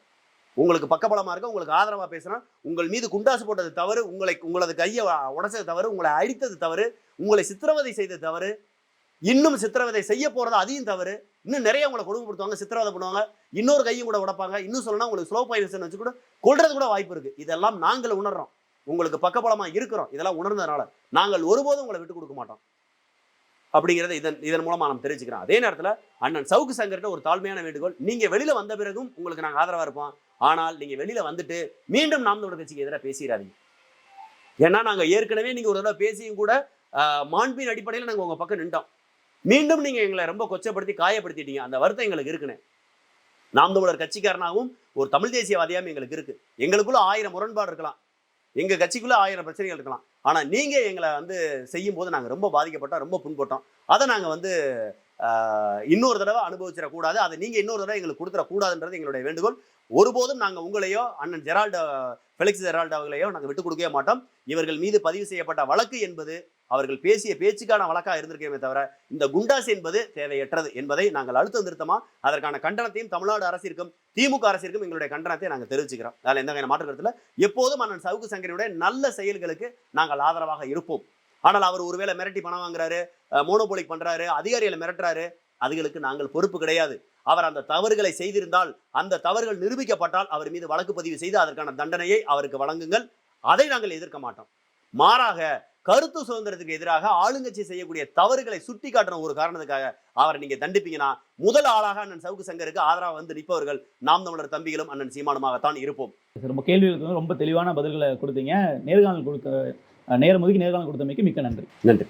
உங்களுக்கு பக்கபலமாக இருக்க உங்களுக்கு ஆதரவா பேசுகிறேன் உங்கள் மீது குண்டாசு போட்டது தவறு உங்களை உங்களது கையை உடைச்சது தவறு உங்களை அடித்தது தவறு உங்களை சித்திரவதை செய்தது தவறு இன்னும் சித்திரவதை செய்ய போறது அதையும் தவறு. இன்னும் நிறைய உங்களை கொடுமைப்படுத்துவாங்க சித்திரவதை பண்ணுவாங்க இன்னொரு கையும் கூட உடைப்பாங்க இன்னும் சொல்லணும்னா உங்களுக்கு ஸ்லோ பாய்சன் வச்சு கூட கொள்றது கூட வாய்ப்பு இருக்கு. இதெல்லாம் நாங்கள் உணர்றோம். உங்களுக்கு பக்கபலமா இருக்கிறோம். இதெல்லாம் உணர்ந்ததுனால நாங்கள் ஒருபோதும் உங்களை விட்டு கொடுக்க மாட்டோம். அப்படிங்கிறத இதன் இதன் மூலமா நாம் தெரிஞ்சுக்கிறோம். அதே நேரத்துல அண்ணன் சவுக்கு சங்கர்கிட்ட ஒரு தாழ்மையான வேண்டுகோள் நீங்க வெளியில வந்த பிறகும் உங்களுக்கு நாங்கள் ஆதரவா இருப்போம். ஆனால் நீங்க வெளியில வந்துட்டு மீண்டும் நாம் தமிழர் கட்சிக்கு எதிராக பேசிடாதீங்க. ஏன்னா நாங்க ஏற்கனவே நீங்க ஒரு தடவை பேசியும் கூட மாண்பின் அடிப்படையில் நாங்க உங்க பக்கம் நின்றோம் மீண்டும் நீங்க எங்களை ரொம்ப கொச்சப்படுத்தி காயப்படுத்திட்டீங்க. அந்த வருத்தம் எங்களுக்கு இருக்குன்னு நாம் தமிழர் கட்சிக்காரனாகவும் ஒரு தமிழ் தேசியவாதியாகவும் எங்களுக்கு இருக்கு. எங்களுக்குள்ள ஆயிரம் முரண்பாடு இருக்கலாம். எங்க கட்சிக்குள்ள ஆயிரம் பிரச்சனைகள் இருக்கலாம். ஆனா நீங்க எங்களை வந்து செய்யும் போது நாங்க ரொம்ப பாதிக்கப்பட்டோம் ரொம்ப புண்பட்டோம். அதை நாங்க வந்து இன்னொரு தடவை அனுபவிச்சிடக்கூடாது. அதை நீங்க இன்னொரு தடவை எங்களுக்கு கொடுத்துடக்கூடாதுன்றது எங்களுடைய வேண்டுகோள். ஒருபோதும் நாங்க உங்களையோ அண்ணன் ஜெரால்டோ ஃபெலிக்ஸ் ஜெரால்டோ அவர்களையோ நாங்க விட்டு கொடுக்கவே மாட்டோம். இவர்கள் மீது பதிவு செய்யப்பட்ட வழக்கு என்பது அவர்கள் பேசிய பேச்சுக்கான வழக்கா இருந்திருக்கவே தவிர இந்த குண்டாஸ் என்பது தேவையற்றது என்பதை நாங்கள் அழுத்தம் திருத்தமா அதற்கான கண்டனத்தையும் தமிழ்நாடு அரசிற்கும் திமுக அரசிற்கும் எங்களுடைய கண்டனத்தை நாங்கள் தெரிவிச்சுக்கிறோம். அதில் எந்த வகையான மாற்று எப்போதும் அண்ணன் சவுக்கு சங்கரியுடைய நல்ல செயல்களுக்கு நாங்கள் ஆதரவாக இருப்போம். ஆனால் அவர் ஒருவேளை மிரட்டி பணம் வாங்குறாரு மோனோபோலிக் பண்றாரு அதிகாரிகளை மிரட்டுறாரு அதுகளுக்கு நாங்கள் பொறுப்பு கிடையாது. அவர் அந்த தவறுகளை செய்திருந்தால் அந்த தவறுகள் நிரூபிக்கப்பட்டால் அவர் மீது வழக்கு பதிவு செய்து அதற்கான தண்டனையை அவருக்கு வழங்குங்கள். அதை நாங்கள் எதிர்க்க மாட்டோம். மாறாக கருத்து சுதந்திரத்துக்கு எதிராக ஆளுங்கட்சி செய்யக்கூடிய தவறுகளை சுட்டி காட்டுற ஒரு காரணத்துக்காக அவரை நீங்க தண்டிப்பீங்கன்னா முதல் ஆளாக அண்ணன் சவுக்கு சங்கருக்கு ஆதரவாக வந்து நிற்பவர்கள் நாம் தமிழர் தம்பிகளும் அண்ணன் சீமானுமாகத்தான் இருப்போம். ரொம்ப கேள்விகளுக்கு ரொம்ப தெளிவான பதில்களை கொடுத்தீங்க. நேர்காணல் கொடுக்க நேரம் ஒதுக்கி நேர்காணல் கொடுத்தமைக்கு மிக்க நன்றி. நன்றி.